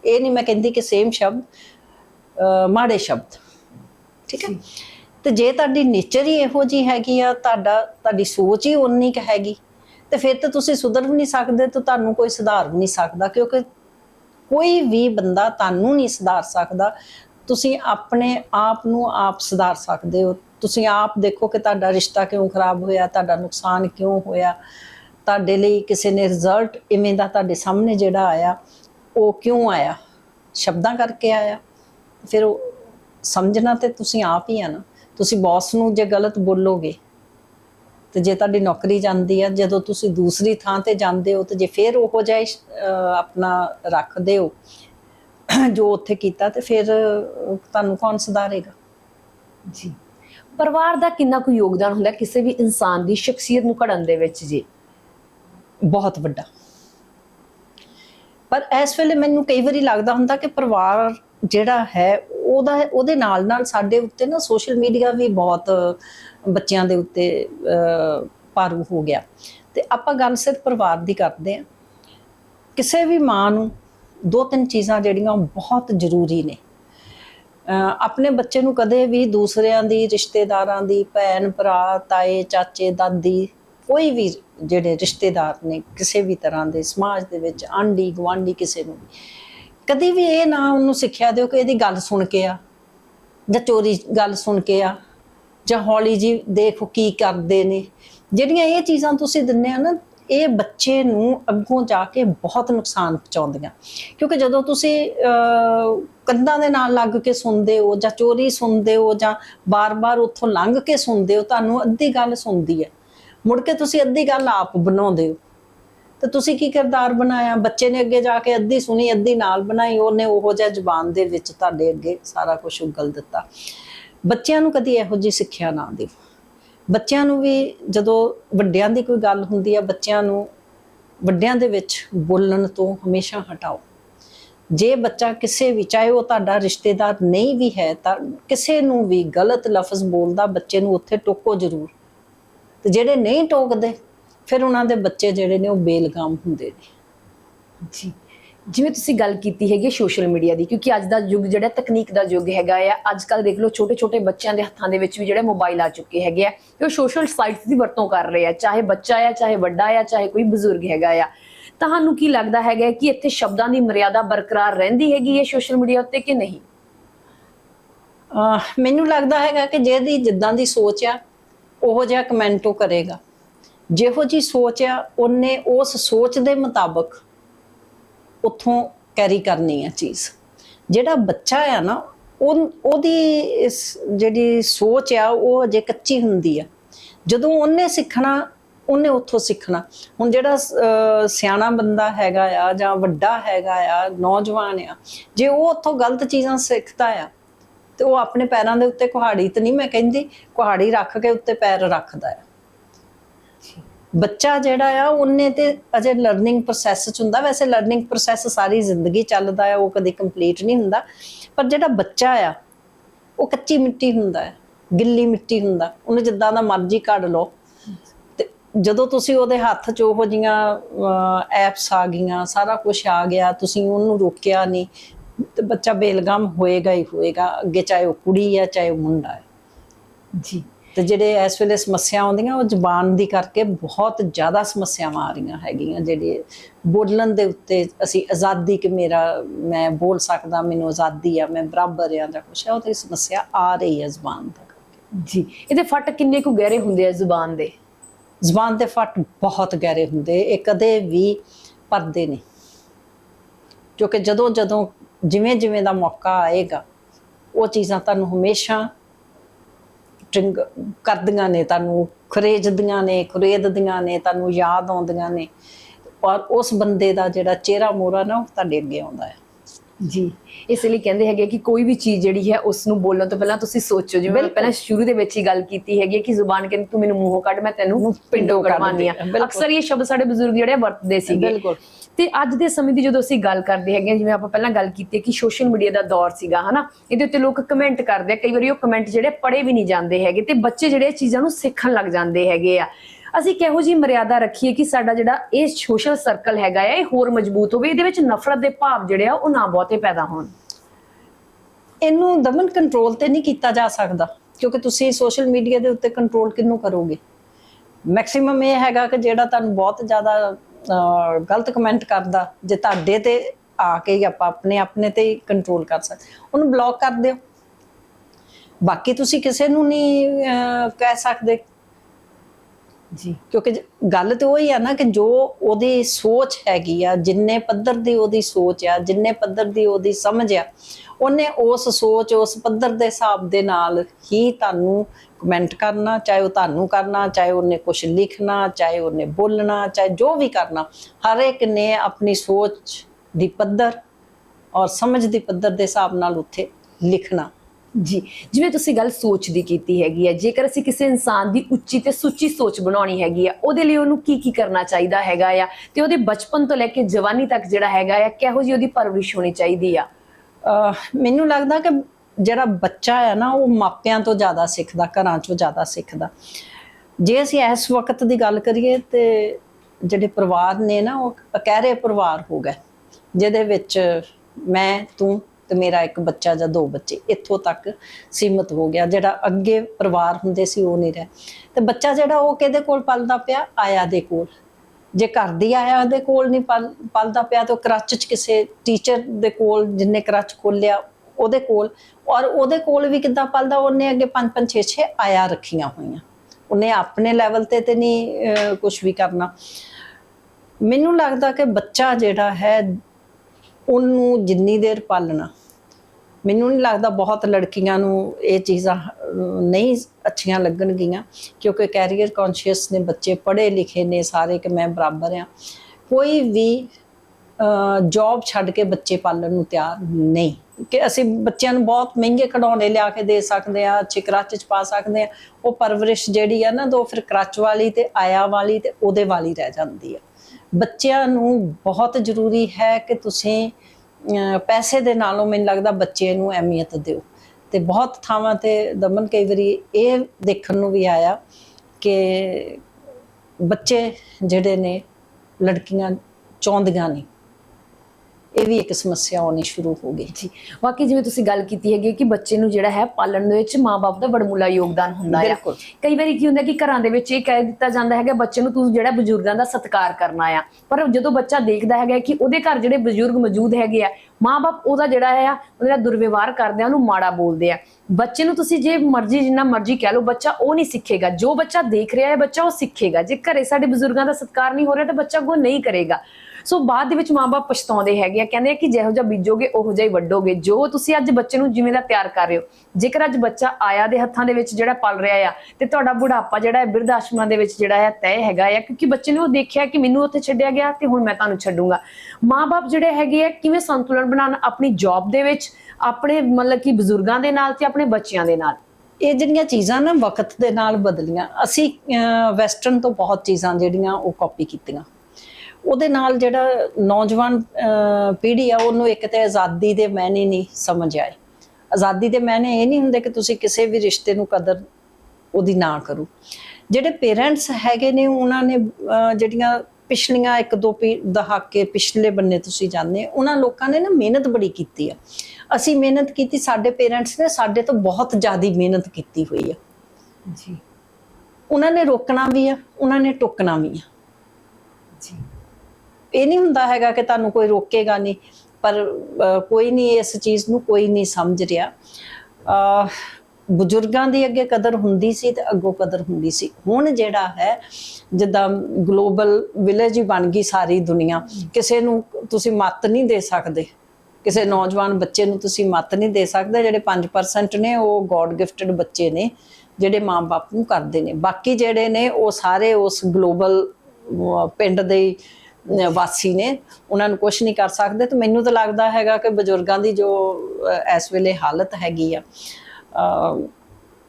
ਇਹ ਨਹੀਂ ਮੈਂ ਕਹਿੰਦੀ ਕਿ ਸੇਮ ਸ਼ਬਦ ਮਾੜੇ ਸ਼ਬਦ। ਠੀਕ ਹੈ? ਤੇ ਜੇ ਤੁਹਾਡੀ ਨੇਚਰ ਹੀ ਇਹੋ ਜੀ ਹੈਗੀ ਆ ਤੁਹਾਡਾ ਤੁਹਾਡੀ ਸੋਚ ਹੀ ਉਨੀ ਕੁ ਹੈਗੀ ਤੇ ਫਿਰ ਤਾਂ ਤੁਸੀਂ ਸੁਧਰ ਵੀ ਨਹੀਂ ਸਕਦੇ ਤੇ ਤੁਹਾਨੂੰ ਕੋਈ ਸੁਧਾਰ ਵੀ ਨਹੀਂ ਸਕਦਾ ਕਿਉਂਕਿ ਕੋਈ ਵੀ ਬੰਦਾ ਤੁਹਾਨੂੰ ਨਹੀਂ ਸੁਧਾਰ ਸਕਦਾ। ਤੁਸੀਂ ਆਪਣੇ ਆਪ ਨੂੰ ਆਪ ਸੁਧਾਰ ਸਕਦੇ ਹੋ। ਤੁਸੀਂ ਆਪ ਦੇਖੋ ਕਿ ਤੁਹਾਡਾ ਰਿਸ਼ਤਾ ਕਿਉਂ ਖਰਾਬ ਹੋਇਆ, ਤੁਹਾਡਾ ਨੁਕਸਾਨ ਕਿਉਂ ਹੋਇਆ। ਤੁਹਾਡੇ ਲਈ ਕਿਸੇ ਨੇ ਰਿਜ਼ਲਟ ਇਵੇਂ ਦਾ ਤੁਹਾਡੇ ਸਾਹਮਣੇ ਜਿਹੜਾ ਆਇਆ, ਉਹ ਕਿਉਂ ਆਇਆ? ਸ਼ਬਦਾਂ ਕਰਕੇ ਆਇਆ। ਫਿਰ ਸਮਝਣਾ ਤੇ ਤੁਸੀਂ ਆਪ ਹੀ ਆ ਨਾ। ਤੁਸੀਂ ਬੌਸ ਨੂੰ ਜੇ ਗਲਤ ਬੋਲੋਗੇ, ਤੇ ਜੇ ਤੁਹਾਡੀ ਨੌਕਰੀ ਜਾਂਦੀ ਆ, ਜਦੋਂ ਤੁਸੀਂ ਦੂਸਰੀ ਥਾਂ ਤੇ ਜਾਂਦੇ ਹੋ, ਤੇ ਜੇ ਫਿਰ ਉਹੋ ਜਿਹਾ ਆਪਣਾ ਰੱਖਦੇ ਹੋ ਜੋ ਉੱਥੇ ਕੀਤਾ ਤੇ ਫਿਰ ਤੁਹਾਨੂੰ ਕੌਣ ਸੁਧਾਰੇਗਾ? ਜੀ। ਪਰਿਵਾਰ ਦਾ ਕਿੰਨਾ ਕੁ ਯੋਗਦਾਨ ਹੁੰਦਾ ਕਿਸੇ ਵੀ ਇਨਸਾਨ ਦੀ ਸ਼ਖਸੀਅਤ ਨੂੰ ਘੜਨ ਦੇ ਵਿੱਚ ਜੀ? ਬਹੁਤ ਵੱਡਾ। ਪਰ ਇਸ ਵੇਲੇ ਮੈਨੂੰ ਕਈ ਵਾਰੀ ਲੱਗਦਾ ਹੁੰਦਾ ਕਿ ਪਰਿਵਾਰ ਜਿਹੜਾ ਹੈ ਉਹਦਾ ਉਹਦੇ ਨਾਲ ਨਾਲ ਸਾਡੇ ਉੱਤੇ ਨਾ ਸੋਸ਼ਲ ਮੀਡੀਆ ਵੀ ਬਹੁਤ ਬੱਚਿਆਂ ਦੇ ਉੱਤੇ ਭਾਰੂ ਹੋ ਗਿਆ। ਤੇ ਆਪਾਂ ਗੱਲ ਸਿਰਫ ਪਰਿਵਾਰ ਦੀ ਕਰਦੇ ਆ ਕਿਸੇ ਵੀ ਮਾਂ ਨੂੰ ਦੋ ਤਿੰਨ ਚੀਜ਼ਾਂ ਜਿਹੜੀਆਂ ਉਹ ਬਹੁਤ ਜ਼ਰੂਰੀ ਨੇ। ਆਪਣੇ ਬੱਚੇ ਨੂੰ ਕਦੇ ਵੀ ਦੂਸਰਿਆਂ ਦੀ, ਰਿਸ਼ਤੇਦਾਰਾਂ ਦੀ, ਭੈਣ, ਭਰਾ, ਤਾਏ, ਚਾਚੇ, ਦਾਦੀ, ਕੋਈ ਵੀ ਜਿਹੜੇ ਰਿਸ਼ਤੇਦਾਰ ਨੇ, ਕਿਸੇ ਵੀ ਤਰ੍ਹਾਂ ਦੇ ਸਮਾਜ ਦੇ ਵਿੱਚ, ਆਂਢੀ ਗੁਆਂਢੀ ਕਿਸੇ ਨੂੰ ਵੀ, ਕਦੀ ਵੀ ਇਹ ਨਾ ਉਹਨੂੰ ਸਿੱਖਿਆ ਦਿਓ ਕਿ ਇਹਦੀ ਗੱਲ ਸੁਣ ਕੇ ਆ, ਜਾਂ ਚੋਰੀ ਗੱਲ ਸੁਣ ਕੇ ਆ, ਜਾਂ ਹੌਲੀ ਜੀ ਦੇਖੋ ਕੀ ਕਰਦੇ ਨੇ। ਜਿਹੜੀਆਂ ਇਹ ਚੀਜ਼ਾਂ ਤੁਸੀਂ ਦਿੰਦੇ ਆ ਨਾ ਇਹ ਬੱਚੇ ਨੂੰ ਅੱਗੋਂ ਜਾ ਕੇ ਬਹੁਤ ਨੁਕਸਾਨ ਪਹੁੰਚਾਉਂਦੀਆਂ। ਕਿਉਂਕਿ ਜਦੋਂ ਤੁਸੀਂ ਅਹ, ਕੰਧਾਂ ਦੇ ਨਾਲ ਲੱਗ ਕੇ ਸੁਣਦੇ ਹੋ ਜਾਂ ਚੋਰੀ ਸੁਣਦੇ ਹੋ ਜਾਂ ਬਾਰ-ਬਾਰ ਉੱਥੋਂ ਲੰਘ ਕੇ ਸੁਣਦੇ ਹੋ ਤੁਹਾਨੂੰ ਅੱਧੀ ਗੱਲ ਸੁਣਦੀ ਹੈ। ਮੁੜ ਕੇ ਤੁਸੀਂ ਅੱਧੀ ਗੱਲ ਆਪ ਬਣਾਉਂਦੇ ਹੋ। ਤੇ ਤੁਸੀਂ ਕੀ ਕਿਰਦਾਰ ਬਣਾਇਆ? ਬੱਚੇ ਨੇ ਅੱਗੇ ਜਾ ਕੇ ਅੱਧੀ ਸੁਣੀ ਅੱਧੀ ਨਾਲ ਬਣਾਈ ਉਹਨੇ ਉਹੋ ਜਿਹਾ ਜ਼ੁਬਾਨ ਦੇ ਵਿੱਚ ਤੁਹਾਡੇ ਅੱਗੇ ਸਾਰਾ ਕੁਝ ਉਗਲ ਦਿੱਤਾ। ਬੱਚਿਆਂ ਨੂੰ ਕਦੀ ਇਹੋ ਜਿਹੀ ਸਿੱਖਿਆ ਨਾ ਦਿਓ। ਬੱਚਿਆਂ ਨੂੰ ਵੀ ਜਦੋਂ ਵੱਡਿਆਂ ਦੀ ਕੋਈ ਗੱਲ ਹੁੰਦੀ ਆ, ਬੱਚਿਆਂ ਨੂੰ ਵੱਡਿਆਂ ਦੇ ਵਿੱਚ ਬੋਲਣ ਤੋਂ ਹਮੇਸ਼ਾ ਹਟਾਓ। ਜੇ ਬੱਚਾ ਕਿਸੇ ਵੀ, ਚਾਹੇ ਉਹ ਤੁਹਾਡਾ ਰਿਸ਼ਤੇਦਾਰ ਨਹੀਂ ਵੀ ਹੈ, ਤਾਂ ਕਿਸੇ ਨੂੰ ਵੀ ਗਲਤ ਲਫ਼ਜ਼ ਬੋਲਦਾ ਬੱਚੇ ਨੂੰ ਉੱਥੇ ਟੋਕੋ ਜ਼ਰੂਰ। ਤੇ ਜਿਹੜੇ ਨਹੀਂ ਟੋਕਦੇ, ਫਿਰ ਉਹਨਾਂ ਦੇ ਬੱਚੇ ਜਿਹੜੇ ਨੇ ਉਹ ਬੇਲਗਾਮ ਹੁੰਦੇ ਨੇ। ਜੀ। ਜਿਵੇਂ ਤੁਸੀਂ ਗੱਲ ਕੀਤੀ ਹੈਗੀ ਸੋਸ਼ਲ ਮੀਡੀਆ ਦੀ, ਕਿਉਂਕਿ ਅੱਜ ਦਾ ਯੁੱਗ ਜਿਹੜਾ ਤਕਨੀਕ ਦਾ ਯੁੱਗ ਹੈਗਾ ਆ। ਅੱਜ ਕੱਲ ਦੇਖ ਲਓ ਛੋਟੇ ਛੋਟੇ ਬੱਚਿਆਂ ਦੇ ਹੱਥਾਂ ਦੇ ਵਿੱਚ ਵੀ ਜਿਹੜੇ ਮੋਬਾਈਲ ਆ ਚੁੱਕੇ ਹੈਗੇ ਆ। ਤੇ ਉਹ ਸੋਸ਼ਲ ਸਾਈਟਸ ਦੀ ਵਰਤੋਂ ਕਰ ਰਹੇ ਆ, ਚਾਹੇ ਬੱਚਾ ਆ, ਚਾਹੇ ਵੱਡਾ ਆ, ਚਾਹੇ ਕੋਈ ਬਜ਼ੁਰਗ ਹੈਗਾ ਆ। ਤੁਹਾਨੂੰ ਕੀ ਲੱਗਦਾ ਹੈਗਾ ਕਿ ਇੱਥੇ ਸ਼ਬਦਾਂ ਦੀ ਮਰਿਆਦਾ ਬਰਕਰਾਰ ਰਹਿੰਦੀ ਹੈਗੀ ਹੈ ਸੋਸ਼ਲ ਮੀਡੀਆ ਉੱਤੇ ਕਿ ਨਹੀਂ? ਅਹ ਮੈਨੂੰ ਲੱਗਦਾ ਹੈਗਾ ਕਿ ਜਿਹਦੀ ਜਿੱਦਾਂ ਦੀ ਸੋਚ ਆ, ਉਹੋ ਜਿਹਾ ਕਮੈਂਟ ਉਹ ਕਰੇਗਾ। ਜਿਹੋ ਜੀ ਸੋਚ ਆ, ਉਹਨੇ ਉਸ ਸੋਚ ਦੇ ਮੁਤਾਬਕ ਉੱਥੋਂ ਕੈਰੀ ਕਰਨੀ ਆ ਚੀਜ਼। ਜਿਹੜਾ ਬੱਚਾ ਆ ਨਾ, ਉਹ, ਉਹਦੀ ਇਸ ਜਿਹੜੀ ਸੋਚ ਆ, ਉਹ ਅਜੇ ਕੱਚੀ ਹੁੰਦੀ ਆ। ਜਦੋਂ ਉਹਨੇ ਸਿੱਖਣਾ, ਉਹਨੇ ਉੱਥੋਂ ਸਿੱਖਣਾ। ਹੁਣ ਜਿਹੜਾ ਸਿਆਣਾ ਬੰਦਾ ਹੈਗਾ ਆ ਜਾਂ ਵੱਡਾ ਹੈਗਾ ਆ, ਨੌਜਵਾਨ ਆ, ਜੇ ਉਹ ਉੱਥੋਂ ਗਲਤ ਚੀਜ਼ਾਂ ਸਿੱਖਦਾ ਆ, ਤੇ ਉਹ ਆਪਣੇ ਪੈਰਾਂ ਦੇ ਉੱਤੇ ਕੁਹਾੜੀ ਤੇ ਨਹੀਂ ਮੈਂ ਕਹਿੰਦੀ, ਕੁਹਾੜੀ ਰੱਖ ਕੇ ਉੱਤੇ ਪੈਰ ਰੱਖਦਾ ਆ। ਬੱਚਾ ਜਿਹੜਾ ਆ, ਉਹਨੇ ਤੇ ਅਜੇ ਲਰਨਿੰਗ ਪ੍ਰੋਸੈਸ ਚ ਹੁੰਦਾ। ਵੈਸੇ ਲਰਨਿੰਗ ਪ੍ਰੋਸੈਸ ਸਾਰੀ ਜ਼ਿੰਦਗੀ ਚੱਲਦਾ ਆ, ਉਹ ਕਦੇ ਕੰਪਲੀਟ ਨਹੀਂ ਹੁੰਦਾ। ਪਰ ਜਿਹੜਾ ਬੱਚਾ ਆ, ਉਹ ਕੱਚੀ ਮਿੱਟੀ ਹੁੰਦਾ ਹੈ ਗਿੱਲੀ ਮਿੱਟੀ ਹੁੰਦਾ। ਉਹਨੂੰ ਜਿੱਦਾਂ ਦਾ ਮਰਜ਼ੀ ਕੱਢ ਲਓ। ਤੇ ਜਦੋਂ ਤੁਸੀਂ ਉਹਦੇ ਹੱਥ 'ਚ ਉਹੋ ਜੀਆਂ ਐਪਸ ਆ ਗਈਆਂ, ਸਾਰਾ ਕੁਝ ਆ ਗਿਆ, ਤੁਸੀਂ ਉਹਨੂੰ ਰੋਕਿਆ ਨਹੀਂ, ਤੇ ਬੱਚਾ ਬੇਲਗਮ ਹੋਏਗਾ ਹੀ ਹੋਏਗਾ, ਅੱਗੇ ਚਾਹੇ ਉਹ ਕੁੜੀ ਆ, ਚਾਹੇ ਉਹ ਮੁੰਡਾ ਹੈ ਜੀ। ਤੇ ਜਿਹੜੇ ਇਸ ਵੇਲੇ ਸਮੱਸਿਆ ਆਉਂਦੀਆਂ ਉਹ ਜ਼ੁਬਾਨ ਦੀ ਕਰਕੇ ਬਹੁਤ ਜ਼ਿਆਦਾ ਸਮੱਸਿਆਵਾਂ ਆ ਰਹੀਆਂ ਹੈਗੀਆਂ ਜਿਹੜੇ ਬੋਲਣ ਦੇ ਉੱਤੇ ਅਸੀਂ ਆਜ਼ਾਦੀ ਕਿ ਮੇਰਾ ਮੈਂ ਬੋਲ ਸਕਦਾ ਮੈਨੂੰ ਆਜ਼ਾਦੀ ਆ ਮੈਂ ਬਰਾਬਰ ਆ ਜਾਂ ਕੁਛ ਹੈ ਉਹ ਤੇ ਸਮੱਸਿਆ ਆ ਰਹੀ ਹੈ ਜ਼ੁਬਾਨ ਤੱਕ ਜੀ ਇਹਦੇ ਫੱਟ ਕਿੰਨੇ ਕੁ ਗਹਿਰੇ ਹੁੰਦੇ ਆ ਜ਼ੁਬਾਨ ਦੇ? ਜ਼ੁਬਾਨ ਦੇ ਫੱਟ ਬਹੁਤ ਗਹਿਰੇ ਹੁੰਦੇ ਇਹ ਕਦੇ ਵੀ ਪਰਦੇ ਨਹੀਂ। ਕਿਉਂਕਿ ਜਦੋਂ ਜਦੋਂ ਜਿਵੇਂ ਜਿਵੇਂ ਦਾ ਮੌਕਾ ਆਏਗਾ ਉਹ ਚੀਜ਼ਾਂ ਤੁਹਾਨੂੰ ਹਮੇਸ਼ਾ ਟ੍ਰਿੰਗ ਕਰਦੀਆਂ ਨੇ ਤੁਹਾਨੂੰ ਖਰੇਜਦੀਆਂ ਨੇ ਖੁਰੇਦਦੀਆਂ ਨੇ ਤੁਹਾਨੂੰ ਯਾਦ ਆਉਂਦੀਆਂ ਨੇ। ਔਰ ਉਸ ਬੰਦੇ ਦਾ ਜਿਹੜਾ ਚਿਹਰਾ ਮੋਰਾ ਨਾ ਉਹ ਤੁਹਾਡੇ ਅੱਗੇ ਆਉਂਦਾ ਹੈ। ਜੀ ਇਸ ਲਈ ਕਹਿੰਦੇ ਹੈਗੇ ਕਿ ਕੋਈ ਵੀ ਚੀਜ਼ ਜਿਹੜੀ ਹੈ ਉਸ ਨੂੰ ਬੋਲਣ ਤੋਂ ਪਹਿਲਾਂ ਤੁਸੀਂ ਸੋਚੋ। ਜਿਵੇਂ ਮੈਂ ਪਹਿਲਾਂ ਸ਼ੁਰੂ ਦੇ ਵਿੱਚ ਹੀ ਗੱਲ ਕੀਤੀ ਹੈਗੀ ਕਿ ਜ਼ੁਬਾਨ ਕਹਿੰਦੀ ਤੂੰ ਮੈਨੂੰ ਮੂੰਹੋਂ ਕੱਢ ਮੈਂ ਤੈਨੂੰ ਪਿੰਡੋਂ ਕੱਢ ਕਢਵਾਨੀ ਆ। ਅਕਸਰ ਇਹ ਸ਼ਬਦ ਸਾਡੇ ਬਜ਼ੁਰਗ ਜਿਹੜੇ ਵਰਤਦੇ ਸੀਗੇ। ਬਿਲਕੁਲ। ਤੇ ਅੱਜ ਦੇ ਸਮੇਂ ਦੀ ਜਦੋਂ ਅਸੀਂ ਗੱਲ ਕਰਦੇ ਹੈਗੇ ਜਿਵੇਂ ਆਪਾਂ ਪਹਿਲਾਂ ਗੱਲ ਕੀਤੀ ਕਿ ਸੋਸ਼ਲ ਮੀਡੀਆ ਦਾ ਦੌਰ ਸੀਗਾ, ਹਨਾ? ਇਹਦੇ ਉੱਤੇ ਲੋਕ ਕਮੈਂਟ ਕਰਦੇ ਆ, ਕਈ ਵਾਰੀ ਉਹ ਕਮੈਂਟ ਜਿਹੜੇ ਪੜ੍ਹੇ ਵੀ ਨਹੀਂ ਜਾਂਦੇ ਹੈਗੇ ਤੇ ਬੱਚੇ ਜਿਹੜੇ ਚੀਜ਼ਾਂ ਨੂੰ ਸਿੱਖਣ ਲੱਗ ਜਾਂਦੇ ਹੈਗੇ ਆ। ਅਸੀਂ ਕਿਹੋ ਜੀ ਮਰਿਆਦਾ ਰੱਖੀਏ ਕਿ ਸਾਡਾ ਜਿਹੜਾ ਇਹ ਸੋਸ਼ਲ ਸਰਕਲ ਹੈਗਾ ਆ, ਇਹ ਹੋਰ ਮਜ਼ਬੂਤ ਹੋਵੇ, ਇਹਦੇ ਵਿੱਚ ਨਫ਼ਰਤ ਦੇ ਭਾਵ ਜਿਹੜੇ ਆ, ਉਹ ਨਾ ਬਹੁਤੇ ਪੈਦਾ ਹੋਣ। ਇਹਨੂੰ ਦਮਨ ਕੰਟਰੋਲ ਤੇ ਨਹੀਂ ਕੀਤਾ ਜਾ ਸਕਦਾ, ਕਿਉਂਕਿ ਤੁਸੀਂ ਸੋਸ਼ਲ ਮੀਡੀਆ ਦੇ ਉੱਤੇ ਕੰਟਰੋਲ ਕਿਹਨੂੰ ਕਰੋਗੇ? ਮੈਕਸਿਮਮ ਇਹ ਹੈਗਾ ਕਿ ਜਿਹੜਾ ਤੁਹਾਨੂੰ ਬਹੁਤ ਜ਼ਿਆਦਾ ਗਲਤ ਕਮੈਂਟ ਕਰਦਾ ਜੇ ਤੁਹਾਡੇ ਤੇ ਆ ਕੇ ਹੀ ਆਪਾਂ ਆਪਣੇ ਆਪਣੇ ਤੇ ਹੀ ਕੰਟਰੋਲ ਕਰ ਸਕਦੇ। ਉਹਨੂੰ ਬਲੌਕ ਕਰ ਦਿਓ। ਬਾਕੀ ਤੁਸੀਂ ਕਿਸੇ ਨੂੰ ਨਹੀਂ ਕਹਿ ਸਕਦੇ। ਜੀ। ਕਿਉਂਕਿ ਗੱਲ ਤੇ ਉਹੀ ਆ ਨਾ ਕਿ ਜੋ ਉਹਦੀ ਸੋਚ ਹੈਗੀ ਆ ਜਿੰਨੇ ਪੱਧਰ ਦੀ ਉਹਦੀ ਸੋਚ ਆ ਜਿੰਨੇ ਪੱਧਰ ਦੀ ਉਹਦੀ ਸਮਝ ਆ ਉਹਨੇ ਉਸ ਸੋਚ ਉਸ ਪੱਧਰ ਦੇ ਹਿਸਾਬ ਦੇ ਨਾਲ ਹੀ ਤੁਹਾਨੂੰ ਕਮੈਂਟ ਕਰਨਾ ਚਾਹੇ ਉਹ ਤੁਹਾਨੂੰ ਕਰਨਾ ਚਾਹੇ ਉਹਨੇ ਕੁਝ ਲਿਖਣਾ ਚਾਹੇ ਉਹਨੇ ਬੋਲਣਾ ਚਾਹੇ ਜੋ ਵੀ ਕਰਨਾ ਹਰ ਇੱਕ ਨੇ ਆਪਣੀ ਸੋਚ ਦੀ ਪੱਧਰ ਔਰ ਸਮਝ ਦੀ ਪੱਧਰ ਦੇ ਹਿਸਾਬ ਨਾਲ ਉੱਥੇ ਲਿਖਣਾ। ਜੀ ਜਿਵੇਂ ਤੁਸੀਂ ਗੱਲ ਸੋਚ ਦੀ ਕੀਤੀ ਹੈਗੀ ਹੈ ਜੇਕਰ ਅਸੀਂ ਕਿਸੇ ਇਨਸਾਨ ਦੀ ਉੱਚੀ ਤੇ ਸੁੱਚੀ ਸੋਚ ਬਣਾਉਣੀ ਹੈਗੀ ਆ ਉਹਦੇ ਲਈ ਉਹਨੂੰ ਕੀ ਕੀ ਕਰਨਾ ਚਾਹੀਦਾ ਹੈਗਾ ਆ? ਤੇ ਉਹਦੇ ਬਚਪਨ ਤੋਂ ਲੈ ਕੇ ਜਵਾਨੀ ਤੱਕ ਜਿਹੜਾ ਹੈਗਾ ਆ ਕਿਹੋ ਜਿਹੀ ਉਹਦੀ ਪਰਵਰਿਸ਼ ਹੋਣੀ ਚਾਹੀਦੀ ਆ? ਮੈਨੂੰ ਲੱਗਦਾ ਕਿ ਜਿਹੜਾ ਬੱਚਾ ਹੈ ਨਾ, ਉਹ ਮਾਪਿਆਂ ਤੋਂ ਜ਼ਿਆਦਾ ਸਿੱਖਦਾ, ਘਰਾਂ ਚੋਂ ਜ਼ਿਆਦਾ ਸਿੱਖਦਾ। ਜੇ ਅਸੀਂ ਇਸ ਵਕਤ ਦੀ ਗੱਲ ਕਰੀਏ ਤੇ ਜਿਹੜੇ ਪਰਿਵਾਰ ਨੇ ਨਾ, ਉਹ ਇਕਹਿਰੇ ਪਰਿਵਾਰ ਹੋ ਗਏ, ਜਿਹਦੇ ਵਿੱਚ ਮੈਂ, ਤੂੰ ਤੇ ਮੇਰਾ ਇੱਕ ਬੱਚਾ ਜਾਂ ਦੋ ਬੱਚੇ ਇੱਥੋਂ ਤੱਕ ਸੀਮਤ ਹੋ ਗਿਆ, ਜਿਹੜਾ ਅੱਗੇ ਪਰਿਵਾਰ ਹੁੰਦੇ ਸੀ ਉਹ ਨਹੀਂ ਰਿਹਾ। ਤੇ ਬੱਚਾ ਜਿਹੜਾ ਉਹ ਕਿਹਦੇ ਕੋਲ ਪਲਦਾ ਪਿਆ? ਆਇਆ ਦੇ ਕੋਲ। ਜੇ ਘਰ ਦੀ ਆਇਆ ਦੇ ਕੋਲ ਨਹੀਂ ਪਲ- ਪਲਦਾ ਪਿਆ, ਤਾਂ ਉਹ ਕਰਚ ਚ ਕਿਸੇ ਟੀਚਰ ਦੇ ਕੋਲ, ਜਿੰਨੇ ਕਰਚ ਖੋਲਿਆ ਉਹਦੇ ਕੋਲ। ਔਰ ਉਹਦੇ ਕੋਲ ਵੀ ਕਿੱਦਾਂ ਪਲਦਾ, ਉਹਨੇ ਅੱਗੇ 5 5 6 6 ਆਇਆ ਰੱਖੀਆਂ ਹੋਈਆਂ। ਉਹਨੇ ਆਪਣੇ ਲੈਵਲ ਤੇ ਤੇ ਨਹੀਂ ਕੁਝ ਵੀ ਕਰਨਾ। ਮੈਨੂੰ ਲੱਗਦਾ ਕਿ ਬੱਚਾ ਜਿਹੜਾ ਹੈ, ਉਹਨੂੰ ਜਿੰਨੀ ਦੇਰ ਪਾਲਣਾ। ਮੈਨੂੰ ਨਹੀਂ ਲੱਗਦਾ ਬਹੁਤ ਲੜਕੀਆਂ ਨੂੰ ਇਹ ਚੀਜ਼ਾਂ ਨਹੀਂ ਅੱਛੀਆਂ ਲੱਗਣਗੀਆਂ। ਕਿਉਂਕਿ ਕੈਰੀਅਰ ਕੌਨਸ਼ੀਅਸ ਨੇ, ਬੱਚੇ ਪੜ੍ਹੇ ਲਿਖੇ ਨੇ ਸਾਰੇ ਕਿ ਮੈਂ ਬਰਾਬਰ ਆ ਕੋਈ ਵੀ ਜੌਬ ਛੱਡ ਕੇ ਬੱਚੇ ਪਾਲਣ ਨੂੰ ਤਿਆਰ ਨਹੀਂ। ਕਿ ਅਸੀਂ ਬੱਚਿਆਂ ਨੂੰ ਬਹੁਤ ਮਹਿੰਗੇ ਖਿਡੌਣੇ ਲਿਆ ਕੇ ਦੇ ਸਕਦੇ ਆ ਅੱਛੇ ਕਰਾਚ ਚ ਪਾ ਸਕਦੇ ਆ ਉਹ ਪਰਵਰਿਸ਼ ਜਿਹੜੀ ਆ ਨਾ ਦੋ ਫਿਰ ਕਰਾਚ ਵਾਲੀ ਤੇ ਆਇਆ ਵਾਲੀ ਤੇ ਉਹਦੇ ਵਾਲੀ ਰਹਿ ਜਾਂਦੀ ਆ। ਬੱਚਿਆਂ ਨੂੰ ਬਹੁਤ ਜ਼ਰੂਰੀ ਹੈ ਕਿ ਤੁਸੀਂ ਪੈਸੇ ਦੇ ਨਾਲੋਂ ਮੈਨੂੰ ਲੱਗਦਾ ਬੱਚੇ ਨੂੰ ਅਹਿਮੀਅਤ ਦਿਓ। ਤੇ ਬਹੁਤ ਥਾਵਾਂ ਤੇ ਦਮਨ ਕਈ ਵਾਰੀ ਇਹ ਦੇਖਣ ਨੂੰ ਵੀ ਆਇਆ ਕਿ ਬੱਚੇ ਜਿਹੜੇ ਨੇ, ਲੜਕੀਆਂ ਚਾਹੁੰਦੀਆਂ ਨੇ ਇਹ ਵੀ ਇੱਕ ਸਮੱਸਿਆ ਆਉਣੀ ਸ਼ੁਰੂ ਹੋ ਗਈ ਜੀ। ਬਾਕੀ ਜਿਵੇਂ ਤੁਸੀਂ ਗੱਲ ਕੀਤੀ ਹੈਗੀ ਕਿ ਬੱਚੇ ਨੂੰ ਜਿਹੜਾ ਹੈ ਪਾਲਣ ਦੇ ਵਿੱਚ ਮਾਪੇ ਦਾ ਬੜਮੁੱਲਾ ਯੋਗਦਾਨ ਹੁੰਦਾ ਹੈ। ਕਈ ਵਾਰੀ ਕੀ ਹੁੰਦਾ ਕਿ ਘਰਾਂ ਦੇ ਵਿੱਚ ਇਹ ਕਹਿ ਦਿੱਤਾ ਜਾਂਦਾ ਹੈਗਾ ਬੱਚੇ ਨੂੰ ਤੂੰ ਜਿਹੜਾ ਬਜ਼ੁਰਗਾਂ ਦਾ ਸਤਿਕਾਰ ਕਰਨਾ ਆ। ਪਰ ਜਦੋਂ ਬੱਚਾ ਦੇਖਦਾ ਹੈਗਾ ਕਿ ਉਹਦੇ ਘਰ ਜਿਹੜੇ ਬਜ਼ੁਰਗ ਮੌਜੂਦ ਹੈਗੇ ਆ ਮਾਪੇ ਉਹਦਾ ਜਿਹੜਾ ਹੈ ਉਹਦਾ ਦੁਰਵਿਵਹਾਰ ਕਰਦੇ ਆ ਉਹਨੂੰ ਮਾੜਾ ਬੋਲਦੇ ਆ। ਬੱਚੇ ਨੂੰ ਤੁਸੀਂ ਜੇ ਮਰਜ਼ੀ ਜਿੰਨਾ ਮਰਜ਼ੀ ਕਹਿ ਲਓ ਬੱਚਾ ਉਹ ਨਹੀਂ ਸਿੱਖੇਗਾ। ਜੋ ਬੱਚਾ ਦੇਖ ਰਿਹਾ ਹੈ ਬੱਚਾ ਉਹ ਸਿੱਖੇਗਾ। ਜੇ ਘਰੇ ਸਾਡੇ ਬਜ਼ੁਰਗਾਂ ਦਾ ਸਤਿਕਾਰ ਨਹੀਂ ਹੋ ਰਿਹਾ ਤਾਂ ਬੱਚਾ ਉਹ ਨਹੀਂ ਕਰੇਗਾ। ਸੋ ਬਾਅਦ ਦੇ ਵਿੱਚ ਮਾਪੇ ਪਛਤਾਉਂਦੇ ਹੈਗੇ ਆ, ਕਹਿੰਦੇ ਆ ਕਿ ਜਿਹੋ ਜਿਹਾ ਬੀਜੋਗੇ, ਉਹੋ ਜਿਹਾ ਹੀ ਵੱਢੋਗੇ। ਜੋ ਤੁਸੀਂ ਅੱਜ ਬੱਚੇ ਨੂੰ ਜਿਵੇਂ ਦਾ ਤਿਆਰ ਕਰ ਰਹੇ ਹੋ। ਜੇਕਰ ਅੱਜ ਬੱਚਾ ਆਇਆ ਦੇ ਹੱਥਾਂ ਦੇ ਵਿੱਚ ਜਿਹੜਾ ਪਲ ਰਿਹਾ ਆ, ਤੇ ਤੁਹਾਡਾ ਬੁਢਾਪਾ ਜਿਹੜਾ ਹੈ ਬਿਰਧ ਆਸ਼ਰਮਾਂ ਦੇ ਵਿੱਚ ਜਿਹੜਾ ਹੈ, ਤੈਅ ਹੈਗਾ ਆ, ਕਿਉਂਕਿ ਬੱਚੇ ਨੇ ਉਹ ਦੇਖਿਆ ਕਿ ਮੈਨੂੰ ਉੱਥੇ ਛੱਡਿਆ ਗਿਆ ਤੇ ਹੁਣ ਮੈਂ ਤੁਹਾਨੂੰ ਛੱਡੂੰਗਾ। ਮਾਪੇ ਜਿਹੜੇ ਹੈਗੇ ਆ, ਕਿਵੇਂ ਸੰਤੁਲਨ ਬਣਾਉਣ? ਆਪਣੀ ਜੌਬ ਦੇ ਵਿੱਚ, ਆਪਣੇ ਮਤਲਬ ਕਿ ਬਜ਼ੁਰਗਾਂ ਦੇ ਨਾਲ ਤੇ ਆਪਣੇ ਬੱਚਿਆਂ ਦੇ ਨਾਲ। ਇਹ ਜਿਹੜੀਆਂ ਚੀਜ਼ਾਂ ਨਾ ਵਕਤ ਦੇ ਨਾਲ ਬਦਲੀਆਂ, ਅਸੀਂ ਵੈਸਟਰਨ ਤੋਂ ਬਹੁਤ ਚੀਜ਼ਾਂ ਜਿਹੜੀਆਂ ਉਹ ਕਾਪੀ ਕੀਤੀਆਂ। ਉਹਦੇ ਨਾਲ ਜਿਹੜਾ ਨੌਜਵਾਨ ਪੀੜ੍ਹੀ ਆ ਉਹਨੂੰ ਇੱਕ ਤੇ ਆਜ਼ਾਦੀ ਦੇ ਮਾਇਨੇ ਨਹੀਂ ਸਮਝ ਆਏ। ਆਜ਼ਾਦੀ ਦੇ ਮਾਇਨੇ ਇਹ ਨਹੀਂ ਹੁੰਦੇ ਕਿ ਤੁਸੀਂ ਕਿਸੇ ਵੀ ਰਿਸ਼ਤੇ ਨੂੰ ਕਦਰ ਉਹਦੀ ਨਾ ਕਰੋ। ਜਿਹੜੇ ਪੇਰੈਂਟਸ ਹੈਗੇ ਨੇ ਉਹਨਾਂ ਨੇ ਜਿਹੜੀਆਂ ਪਿਛਲੀਆਂ ਇੱਕ ਦੋ ਦਹਾਕੇ ਪਿਛਲੇ ਬੰਨੇ ਤੁਸੀਂ ਜਾਂਦੇ ਉਹਨਾਂ ਲੋਕਾਂ ਨੇ ਨਾ ਮਿਹਨਤ ਬੜੀ ਕੀਤੀ ਆ। ਅਸੀਂ ਮਿਹਨਤ ਕੀਤੀ ਸਾਡੇ ਪੇਰੈਂਟਸ ਨੇ ਸਾਡੇ ਤੋਂ ਬਹੁਤ ਜ਼ਿਆਦਾ ਮਿਹਨਤ ਕੀਤੀ ਹੋਈ ਆ। ਜੀ। ਉਹਨਾਂ ਨੇ ਰੋਕਣਾ ਵੀ ਆ ਉਹਨਾਂ ਨੇ ਟੋਕਣਾ ਵੀ ਆ। ਜੀ। ਇਹ ਨਹੀਂ ਹੁੰਦਾ ਹੈਗਾ ਕਿ ਤੁਹਾਨੂੰ ਕੋਈ ਰੋਕੇਗਾ ਨਹੀਂ ਪਰ ਕੋਈ ਨਹੀਂ ਇਸ ਚੀਜ਼ ਨੂੰ ਕੋਈ ਨਹੀਂ ਸਮਝ ਰਿਹਾ। ਅਹ, ਬਜ਼ੁਰਗਾਂ ਦੀ ਅੱਗੇ ਕਦਰ ਹੁੰਦੀ ਸੀ ਤੇ ਅੱਗੋਂ ਕਦਰ ਹੁੰਦੀ ਸੀ। ਹੁਣ ਜਿਹੜਾ ਹੈ ਜਿੱਦਾਂ ਗਲੋਬਲ ਵਿਲੇਜ ਹੀ ਬਣ ਗਈ ਸਾਰੀ ਦੁਨੀਆ ਕਿਸੇ ਨੂੰ ਤੁਸੀਂ ਮੱਤ ਨਹੀਂ ਦੇ ਸਕਦੇ। ਕਿਸੇ ਨੌਜਵਾਨ ਬੱਚੇ ਨੂੰ ਤੁਸੀਂ ਮੱਤ ਨਹੀਂ ਦੇ ਸਕਦੇ ਜਿਹੜੇ 5% ਨੇ ਉਹ ਗੋਡ ਗਿਫਟਡ ਬੱਚੇ ਨੇ ਜਿਹੜੇ ਮਾਂ-ਬਾਪ ਨੂੰ ਕਰਦੇ ਨੇ। ਬਾਕੀ ਜਿਹੜੇ ਨੇ ਉਹ ਸਾਰੇ ਉਸ ਗਲੋਬਲ ਪਿੰਡ ਦੇ ਵਾਸੀ ਨੇ ਉਹਨਾਂ ਨੂੰ ਕੁਝ ਨਹੀਂ ਕਰ ਸਕਦੇ ਤੇ ਮੈਨੂੰ ਤਾਂ ਲੱਗਦਾ ਹੈਗਾ ਕਿ ਬਜ਼ੁਰਗਾਂ ਦੀ ਜੋ ਇਸ ਵੇਲੇ ਹਾਲਤ ਹੈਗੀ ਆ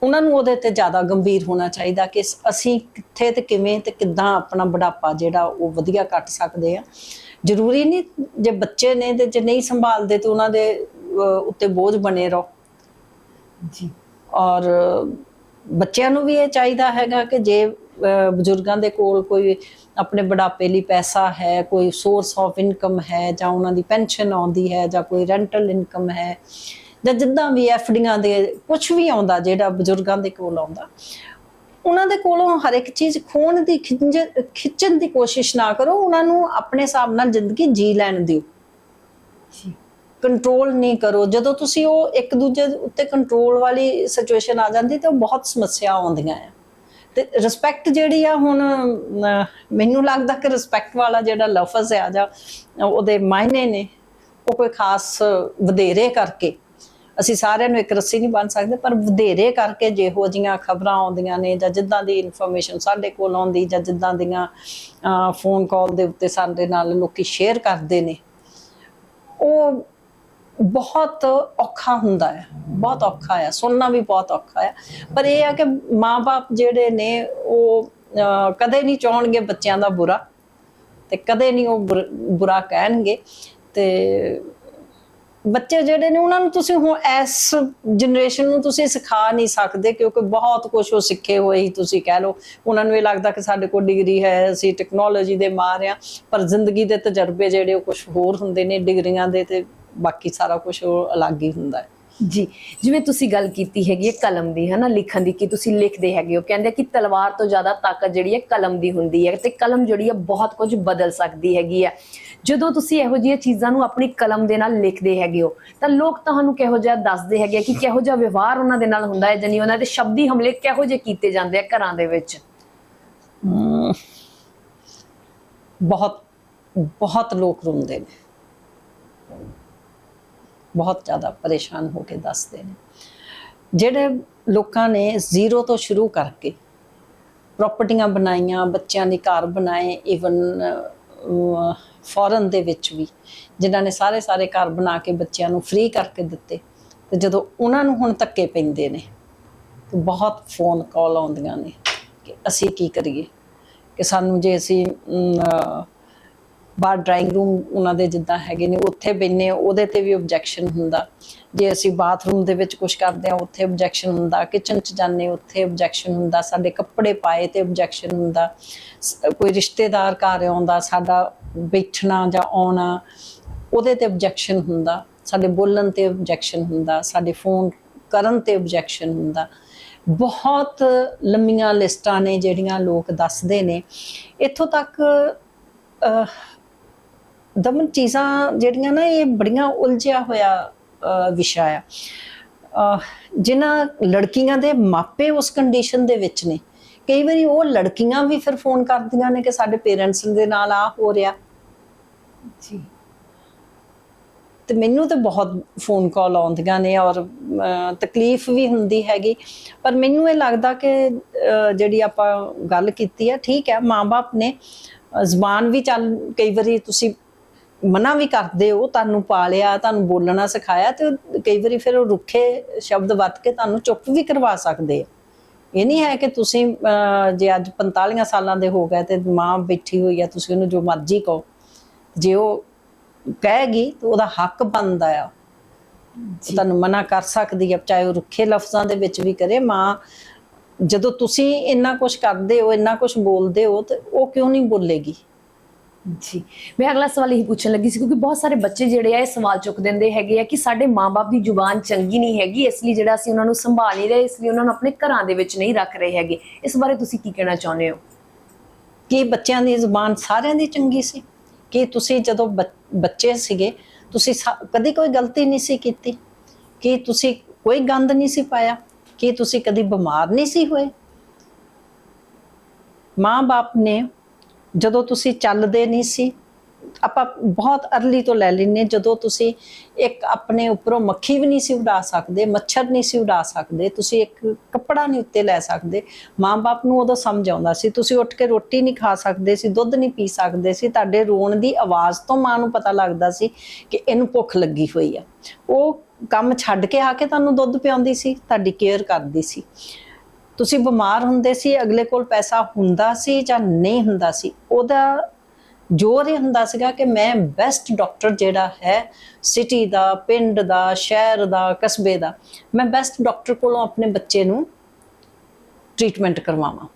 ਉਹਨਾਂ ਨੂੰ ਉਹਦੇ ਤੇ ਜ਼ਿਆਦਾ ਗੰਭੀਰ ਹੋਣਾ ਚਾਹੀਦਾ ਕਿ ਅਸੀਂ ਕਿੱਥੇ ਤੇ ਕਿਵੇਂ ਤੇ ਕਿੱਦਾਂ ਆਪਣਾ ਬੁਢਾਪਾ ਜਿਹੜਾ ਉਹ ਵਧੀਆ ਕੱਟ ਸਕਦੇ ਆ। ਜ਼ਰੂਰੀ ਨਹੀਂ ਜੇ ਬੱਚੇ ਨੇ ਤੇ ਜੇ ਨਹੀਂ ਸੰਭਾਲਦੇ ਤੇ ਉਹਨਾਂ ਦੇ ਉੱਤੇ ਬੋਝ ਬਣੇ ਰਹੋ। ਜੀ। ਔਰ ਬੱਚਿਆਂ ਨੂੰ ਵੀ ਇਹ ਚਾਹੀਦਾ ਹੈਗਾ ਕਿ ਜੇ ਬਜ਼ੁਰਗਾਂ ਦੇ ਕੋਲ ਕੋਈ ਆਪਣੇ ਬੁਢਾਪੇ ਲਈ ਪੈਸਾ ਹੈ ਕੋਈ ਸੋਰਸ ਆਫ ਇਨਕਮ ਹੈ ਜਾਂ ਉਹਨਾਂ ਦੀ ਪੈਨਸ਼ਨ ਆਉਂਦੀ ਹੈ ਜਾਂ ਕੋਈ ਰੈਂਟਲ ਇਨਕਮ ਹੈ ਜਾਂ ਜਿੱਦਾਂ ਵੀ ਐਫਡੀਆਂ ਦੇ ਕੁਝ ਵੀ ਆਉਂਦਾ ਜਿਹੜਾ ਬਜ਼ੁਰਗਾਂ ਦੇ ਕੋਲ ਆਉਂਦਾ ਉਹਨਾਂ ਦੇ ਕੋਲੋਂ ਹਰ ਇੱਕ ਚੀਜ਼ ਖੋਣ ਦੀ ਖਿੱਚਣ ਦੀ ਕੋਸ਼ਿਸ਼ ਨਾ ਕਰੋ ਉਹਨਾਂ ਨੂੰ ਆਪਣੇ ਹਿਸਾਬ ਨਾਲ ਜ਼ਿੰਦਗੀ ਜੀ ਲੈਣ ਦਿਓ। ਕੰਟਰੋਲ ਨਹੀਂ ਕਰੋ। ਜਦੋਂ ਤੁਸੀਂ ਉਹ ਇੱਕ ਦੂਜੇ ਉੱਤੇ ਕੰਟਰੋਲ ਵਾਲੀ ਸਿਚੁਏਸ਼ਨ ਆ ਜਾਂਦੀ ਤੇ ਉਹ ਬਹੁਤ ਸਮੱਸਿਆ ਆਉਂਦੀਆਂ ਆ। ਤੇ ਰਿਸਪੈਕਟ ਜਿਹੜੀ ਆ ਹੁਣ ਮੈਨੂੰ ਲੱਗਦਾ ਕਿ ਰਿਸਪੈਕਟ ਵਾਲਾ ਜਿਹੜਾ ਲਫ਼ਜ਼ ਆ ਜਾਂ ਉਹਦੇ ਮਾਇਨੇ ਨੇ, ਉਹ ਕੋਈ ਖਾਸ ਵਧੇਰੇ ਕਰਕੇ, ਅਸੀਂ ਸਾਰਿਆਂ ਨੂੰ ਇੱਕ ਰੱਸੀ ਨਹੀਂ ਬਣ ਸਕਦੇ, ਪਰ ਵਧੇਰੇ ਕਰਕੇ ਜਿਹੋ ਜੀਆਂ ਖਬਰਾਂ ਆਉਂਦੀਆਂ ਨੇ ਜਾਂ ਜਿੱਦਾਂ ਦੀ ਇਨਫੋਰਮੇਸ਼ਨ ਸਾਡੇ ਕੋਲ ਆਉਂਦੀ ਜਾਂ ਜਿੱਦਾਂ ਦੀਆਂ ਫੋਨ ਕਾਲ ਦੇ ਉੱਤੇ ਸਾਡੇ ਨਾਲ ਲੋਕੀ ਸ਼ੇਅਰ ਕਰਦੇ ਨੇ, ਉਹ ਬਹੁਤ ਔਖਾ ਹੁੰਦਾ ਹੈ, ਬਹੁਤ ਔਖਾ ਹੈ, ਸੁਣਨਾ ਵੀ ਬਹੁਤ ਔਖਾ ਹੈ। ਪਰ ਇਹ ਆ ਕਿ ਮਾਪੇ ਜਿਹੜੇ ਨੇ, ਉਹ ਕਦੇ ਨਹੀਂ ਚਾਹਣਗੇ ਬੱਚਿਆਂ ਦਾ ਬੁਰਾ ਤੇ ਕਦੇ ਨਹੀਂ ਉਹ ਬੁਰਾ ਕਹਿਣਗੇ ਤੇ ਬੱਚੇ ਜਿਹੜੇ ਨੇ, ਉਹਨਾਂ ਨੂੰ ਤੁਸੀਂ ਹੁਣ ਇਸ ਜਨਰੇਸ਼ਨ ਨੂੰ ਤੁਸੀਂ ਸਿਖਾ ਨਹੀਂ ਸਕਦੇ ਕਿਉਂਕਿ ਬਹੁਤ ਕੁਝ ਉਹ ਸਿੱਖੇ ਹੋਏ ਹੀ ਤੁਸੀਂ ਕਹਿ ਲਓ। ਉਹਨਾਂ ਨੂੰ ਇਹ ਲੱਗਦਾ ਕਿ ਸਾਡੇ ਕੋਲ ਡਿਗਰੀ ਹੈ, ਅਸੀਂ ਟੈਕਨੋਲੋਜੀ ਦੇ ਮਾਰ ਆ ਪਰ ਜ਼ਿੰਦਗੀ ਦੇ ਤਜਰਬੇ ਜਿਹੜੇ ਉਹ ਕੁਝ ਹੋਰ ਹੁੰਦੇ ਨੇ, ਡਿਗਰੀਆਂ ਦੇ ਤੇ ਬਾਕੀ ਸਾਰਾ ਕੁਝ ਉਹ ਅਲੱਗ ਹੀ ਹੁੰਦਾ ਹੈ। ਜੀ ਜਿਵੇਂ ਤੁਸੀਂ ਗੱਲ ਕੀਤੀ ਹੈਗੀ ਹੈ ਕਲਮ ਦੀ ਹੈ ਨਾ ਲਿਖਣ ਦੀ ਕਿ ਤੁਸੀਂ ਲਿਖਦੇ ਹੈਗੇ ਹੋ ਕਹਿੰਦੇ ਕਿ ਤਲਵਾਰ ਤੋਂ ਜ਼ਿਆਦਾ ਤਾਕਤ ਜਿਹੜੀ ਹੈ ਕਲਮ ਦੀ ਹੁੰਦੀ ਹੈ ਤੇ ਕਲਮ ਜਿਹੜੀ ਹੈ ਬਹੁਤ ਕੁਝ ਬਦਲ ਸਕਦੀ ਹੈਗੀ ਹੈ। ਜਦੋਂ ਤੁਸੀਂ ਇਹੋ ਜਿਹੀਆਂ ਚੀਜ਼ਾਂ ਨੂੰ ਆਪਣੀ ਕਲਮ ਦੇ ਨਾਲ ਲਿਖਦੇ ਹੈਗੇ ਹੋ ਤਾਂ ਲੋਕ ਤੁਹਾਨੂੰ ਕਿਹੋ ਜਿਹਾ ਦੱਸਦੇ ਹੈਗੇ ਕਿ ਕਿਹੋ ਜਿਹਾ ਵਿਵਹਾਰ ਉਹਨਾਂ ਦੇ ਨਾਲ ਹੁੰਦਾ ਹੈ ਜਾਨੀ ਉਹਨਾਂ ਦੇ ਸ਼ਬਦੀ ਹਮਲੇ ਕਿਹੋ ਜਿਹੇ ਕੀਤੇ ਜਾਂਦੇ ਆ ਘਰਾਂ ਦੇ ਵਿੱਚ? ਬਹੁਤ ਬਹੁਤ ਲੋਕ ਰੋਂਦੇ ਨੇ। ਬਹੁਤ ਜ਼ਿਆਦਾ ਪਰੇਸ਼ਾਨ ਹੋ ਕੇ ਦੱਸਦੇ ਨੇ। ਜਿਹੜੇ ਲੋਕਾਂ ਨੇ ਜ਼ੀਰੋ ਤੋਂ ਸ਼ੁਰੂ ਕਰਕੇ ਪ੍ਰਾਪਰਟੀਆਂ ਬਣਾਈਆਂ, ਬੱਚਿਆਂ ਦੇ ਘਰ ਬਣਾਏ ਇਵਨ ਫੋਰਨ ਦੇ ਵਿੱਚ ਵੀ, ਜਿਨ੍ਹਾਂ ਨੇ ਸਾਰੇ ਸਾਰੇ ਘਰ ਬਣਾ ਕੇ ਬੱਚਿਆਂ ਨੂੰ ਫ੍ਰੀ ਕਰਕੇ ਦਿੱਤੇ, ਤੇ ਜਦੋਂ ਉਹਨਾਂ ਨੂੰ ਹੁਣ ਧੱਕੇ ਪੈਂਦੇ ਨੇ, ਤੇ ਬਹੁਤ ਫੋਨ ਕਾਲ ਆਉਂਦੀਆਂ ਨੇ ਕਿ ਅਸੀਂ ਕੀ ਕਰੀਏ? ਕਿ ਸਾਨੂੰ ਜੇ ਅਸੀਂ ਬਾਹਰ ਡਰਾਇੰਗ ਰੂਮ ਉਹਨਾਂ ਦੇ ਜਿੱਦਾਂ ਹੈਗੇ ਨੇ, ਉੱਥੇ ਬੈਨੇ ਉਹਦੇ ਤੇ ਵੀ ਆਬਜੈਕਸ਼ਨ ਹੁੰਦਾ। ਜੇ ਅਸੀਂ ਬਾਥਰੂਮ ਦੇ ਵਿੱਚ ਕੁਝ ਕਰਦੇ ਆ ਉੱਥੇ ਆਬਜੈਕਸ਼ਨ ਹੁੰਦਾ ਕਿਚਨ 'ਚ ਜਾਂਦੇ ਉੱਥੇ ਆਬਜੈਕਸ਼ਨ ਹੁੰਦਾ, ਸਾਡੇ ਕੱਪੜੇ ਪਾਏ ਤੇ ਆਬਜੈਕਸ਼ਨ ਹੁੰਦਾ। ਸ- ਕੋਈ ਰਿਸ਼ਤੇਦਾਰ ਘਰ ਆਉਂਦਾ, ਸਾਡਾ ਬੈਠਣਾ ਜਾਂ ਆਉਣਾ, ਉਹਦੇ ਤੇ ਆਬਜੈਕਸ਼ਨ ਹੁੰਦਾ। ਸਾਡੇ ਬੋਲਣ ਤੇ ਆਬਜੈਕਸ਼ਨ ਹੁੰਦਾ, ਸਾਡੇ ਫੋਨ ਕਰਨ ਤੇ ਆਬਜੈਕਸ਼ਨ ਹੁੰਦਾ। ਬਹੁਤ ਲੰਮੀਆਂ ਲਿਸਟਾਂ ਨੇ ਜਿਹੜੀਆਂ ਲੋਕ ਦੱਸਦੇ ਨੇ। ਇੱਥੋਂ ਤੱਕ ਦਮਨ ਚੀਜ਼ਾਂ ਜਿਹੜੀਆਂ ਨਾ ਇਹ ਬੜੀਆਂ ਉਲਝਿਆ ਹੋਇਆ ਵਿਸ਼ਾ ਆ। ਜਿਨ੍ਹਾਂ ਲੜਕੀਆਂ ਦੇ ਮਾਪੇ ਉਸ ਕੰਡੀਸ਼ਨ ਦੇ ਵਿੱਚ ਨੇ। ਕਈ ਵਾਰੀ ਉਹ ਲੜਕੀਆਂ ਵੀ ਫਿਰ ਫੋਨ ਕਰਦੀਆਂ ਨੇ ਕਿ ਸਾਡੇ ਪੇਰੈਂਟਸ ਦੇ ਨਾਲ ਆ ਹੋ ਰਿਹਾ। ਜੀ। ਤੇ ਮੈਨੂੰ ਤੇ ਬਹੁਤ ਫੋਨ ਕਾਲ ਆਉਂਦੀਆਂ ਨੇ ਔਰ ਤਕਲੀਫ ਵੀ ਹੁੰਦੀ ਹੈਗੀ। ਪਰ ਮੈਨੂੰ ਇਹ ਲੱਗਦਾ ਕਿ ਜਿਹੜੀ ਆਪਾਂ ਗੱਲ ਕੀਤੀ ਆ ਠੀਕ ਹੈ ਮਾਪੇ ਨੇ ਜ਼ੁਬਾਨ ਵੀ ਚੱਲ ਕਈ ਵਾਰੀ ਤੁਸੀਂ ਮਨਾ ਵੀ ਕਰਦੇ ਹੋ ਤੁਹਾਨੂੰ ਪਾਲਿਆ ਤੁਹਾਨੂੰ ਬੋਲਣਾ ਸਿਖਾਇਆ ਤੇ ਕਈ ਵਾਰੀ ਫਿਰ ਉਹ ਰੁੱਖੇ ਸ਼ਬਦ ਵਰਤ ਕੇ ਤੁਹਾਨੂੰ ਚੁੱਪ ਵੀ ਕਰਵਾ ਸਕਦੇ ਆ। ਇਹ ਨਹੀਂ ਹੈ ਕਿ ਤੁਸੀਂ ਜੇ ਅੱਜ 45 ਸਾਲਾਂ ਦੇ ਹੋ ਗਏ ਤੇ ਮਾਂ ਬੈਠੀ ਹੋਈ ਆ ਤੁਸੀਂ ਉਹਨੂੰ ਜੋ ਮਰਜ਼ੀ ਕਹੋ। ਜੇ ਉਹ ਕਹੇਗੀ ਤਾਂ ਉਹਦਾ ਹੱਕ ਬਣਦਾ ਆ। ਤੁਹਾਨੂੰ ਮਨਾ ਕਰ ਸਕਦੀ ਹੈ ਚਾਹੇ ਉਹ ਰੁੱਖੇ ਲਫ਼ਜ਼ਾਂ ਦੇ ਵਿੱਚ ਵੀ ਕਰੇ। ਮਾਂ ਜਦੋਂ ਤੁਸੀਂ ਇੰਨਾ ਕੁਝ ਕਰਦੇ ਹੋ ਇੰਨਾ ਕੁਝ ਬੋਲਦੇ ਹੋ ਤੇ ਉਹ ਕਿਉਂ ਨਹੀਂ ਬੋਲੇਗੀ? ਜੀ। ਮੈਂ ਅਗਲਾ ਸਵਾਲ ਇਹ ਪੁੱਛਣ ਲੱਗੀ ਸੀ, ਕਿਉਂਕਿ ਬਹੁਤ ਸਾਰੇ ਬੱਚੇ ਜਿਹੜੇ ਆ, ਇਹ ਸਵਾਲ ਚੁੱਕ ਦਿੰਦੇ ਹੈਗੇ ਆ ਕਿ ਸਾਡੇ ਮਾਪੇ ਦੀ ਜ਼ੁਬਾਨ ਚੰਗੀ ਨਹੀਂ ਹੈਗੀ, ਇਸ ਲਈ ਜਿਹੜਾ ਅਸੀਂ ਉਹਨਾਂ ਨੂੰ ਸੰਭਾਲ ਨਹੀਂ ਰਹੇ, ਇਸ ਲਈ ਉਹਨਾਂ ਨੂੰ ਆਪਣੇ ਘਰਾਂ ਦੇ ਵਿੱਚ ਨਹੀਂ ਰੱਖ ਰਹੇ ਹੈਗੇ। ਇਸ ਬਾਰੇ ਤੁਸੀਂ ਕੀ ਕਹਿਣਾ ਚਾਹੁੰਦੇ ਹੋ? ਕਿ ਬੱਚਿਆਂ ਦੀ ਜ਼ੁਬਾਨ ਸਾਰਿਆਂ ਦੀ ਚੰਗੀ ਸੀ? ਕਿ ਤੁਸੀਂ ਜਦੋਂ ਬੱਚ- ਬੱਚੇ ਸੀਗੇ, ਤੁਸੀਂ ਸਾ- ਕਦੀ ਕੋਈ ਗਲਤੀ ਨਹੀਂ ਸੀ ਕੀਤੀ? ਕਿ ਤੁਸੀਂ ਕੋਈ ਗੰਦ ਨਹੀਂ ਸੀ ਪਾਇਆ? ਕਿ ਤੁਸੀਂ ਕਦੀ ਬਿਮਾਰ ਨਹੀਂ ਸੀ ਹੋਏ? ਮਾਂ-ਬਾਪ ਨੇ ਜਦੋਂ ਤੁਸੀਂ ਚੱਲਦੇ ਨਹੀਂ ਸੀ, ਆਪਾਂ ਬਹੁਤ ਅਰਲੀ ਤੋਂ ਲੈ ਲੈਨੇ ਜਦੋਂ ਤੁਸੀਂ ਇੱਕ ਆਪਣੇ ਉੱਪਰੋਂ ਮੱਖੀ ਵੀ ਨਹੀਂ ਸੀ ਉਡਾ ਸਕਦੇ, ਮੱਛਰ ਨਹੀਂ ਸੀ ਉਡਾ ਸਕਦੇ, ਤੁਸੀਂ ਇੱਕ ਕੱਪੜਾ ਨਹੀਂ ਉੱਤੇ ਲੈ ਸਕਦੇ, ਮਾਂ-ਬਾਪ ਨੂੰ ਉਦੋਂ ਸਮਝ ਆਉਂਦਾ ਸੀ, ਤੁਸੀਂ ਉੱਠ ਕੇ ਰੋਟੀ ਨਹੀਂ ਖਾ ਸਕਦੇ ਸੀ, ਦੁੱਧ ਨਹੀਂ ਪੀ ਸਕਦੇ ਸੀ, ਤੁਹਾਡੇ ਰੋਣ ਦੀ ਆਵਾਜ਼ ਤੋਂ ਮਾਂ ਨੂੰ ਪਤਾ ਲੱਗਦਾ ਸੀ ਕਿ ਇਹਨੂੰ ਭੁੱਖ ਲੱਗੀ ਹੋਈ ਆ। ਉਹ ਕੰਮ ਛੱਡ ਕੇ ਆ ਕੇ ਤੁਹਾਨੂੰ ਦੁੱਧ ਪਿਆਉਂਦੀ ਸੀ, ਤੁਹਾਡੀ ਕੇਅਰ ਕਰਦੀ ਸੀ। ਤੁਸੀਂ ਬਿਮਾਰ ਹੁੰਦੇ ਸੀ, ਅਗਲੇ ਕੋਲ ਪੈਸਾ ਹੁੰਦਾ ਸੀ ਜਾਂ ਨਹੀਂ ਹੁੰਦਾ ਸੀ, ਉਹਦਾ ਜ਼ੋਰ ਇਹ ਹੁੰਦਾ ਸੀਗਾ ਕਿ ਮੈਂ ਬੈਸਟ ਡਾਕਟਰ ਜਿਹੜਾ ਹੈ ਸਿਟੀ ਦਾ, ਪਿੰਡ ਦਾ, ਸ਼ਹਿਰ ਦਾ, ਕਸਬੇ ਦਾ, ਮੈਂ ਬੈਸਟ ਡਾਕਟਰ ਕੋਲੋਂ ਆਪਣੇ ਬੱਚੇ ਨੂੰ ਟ੍ਰੀਟਮੈਂਟ ਕਰਵਾਵਾਂ।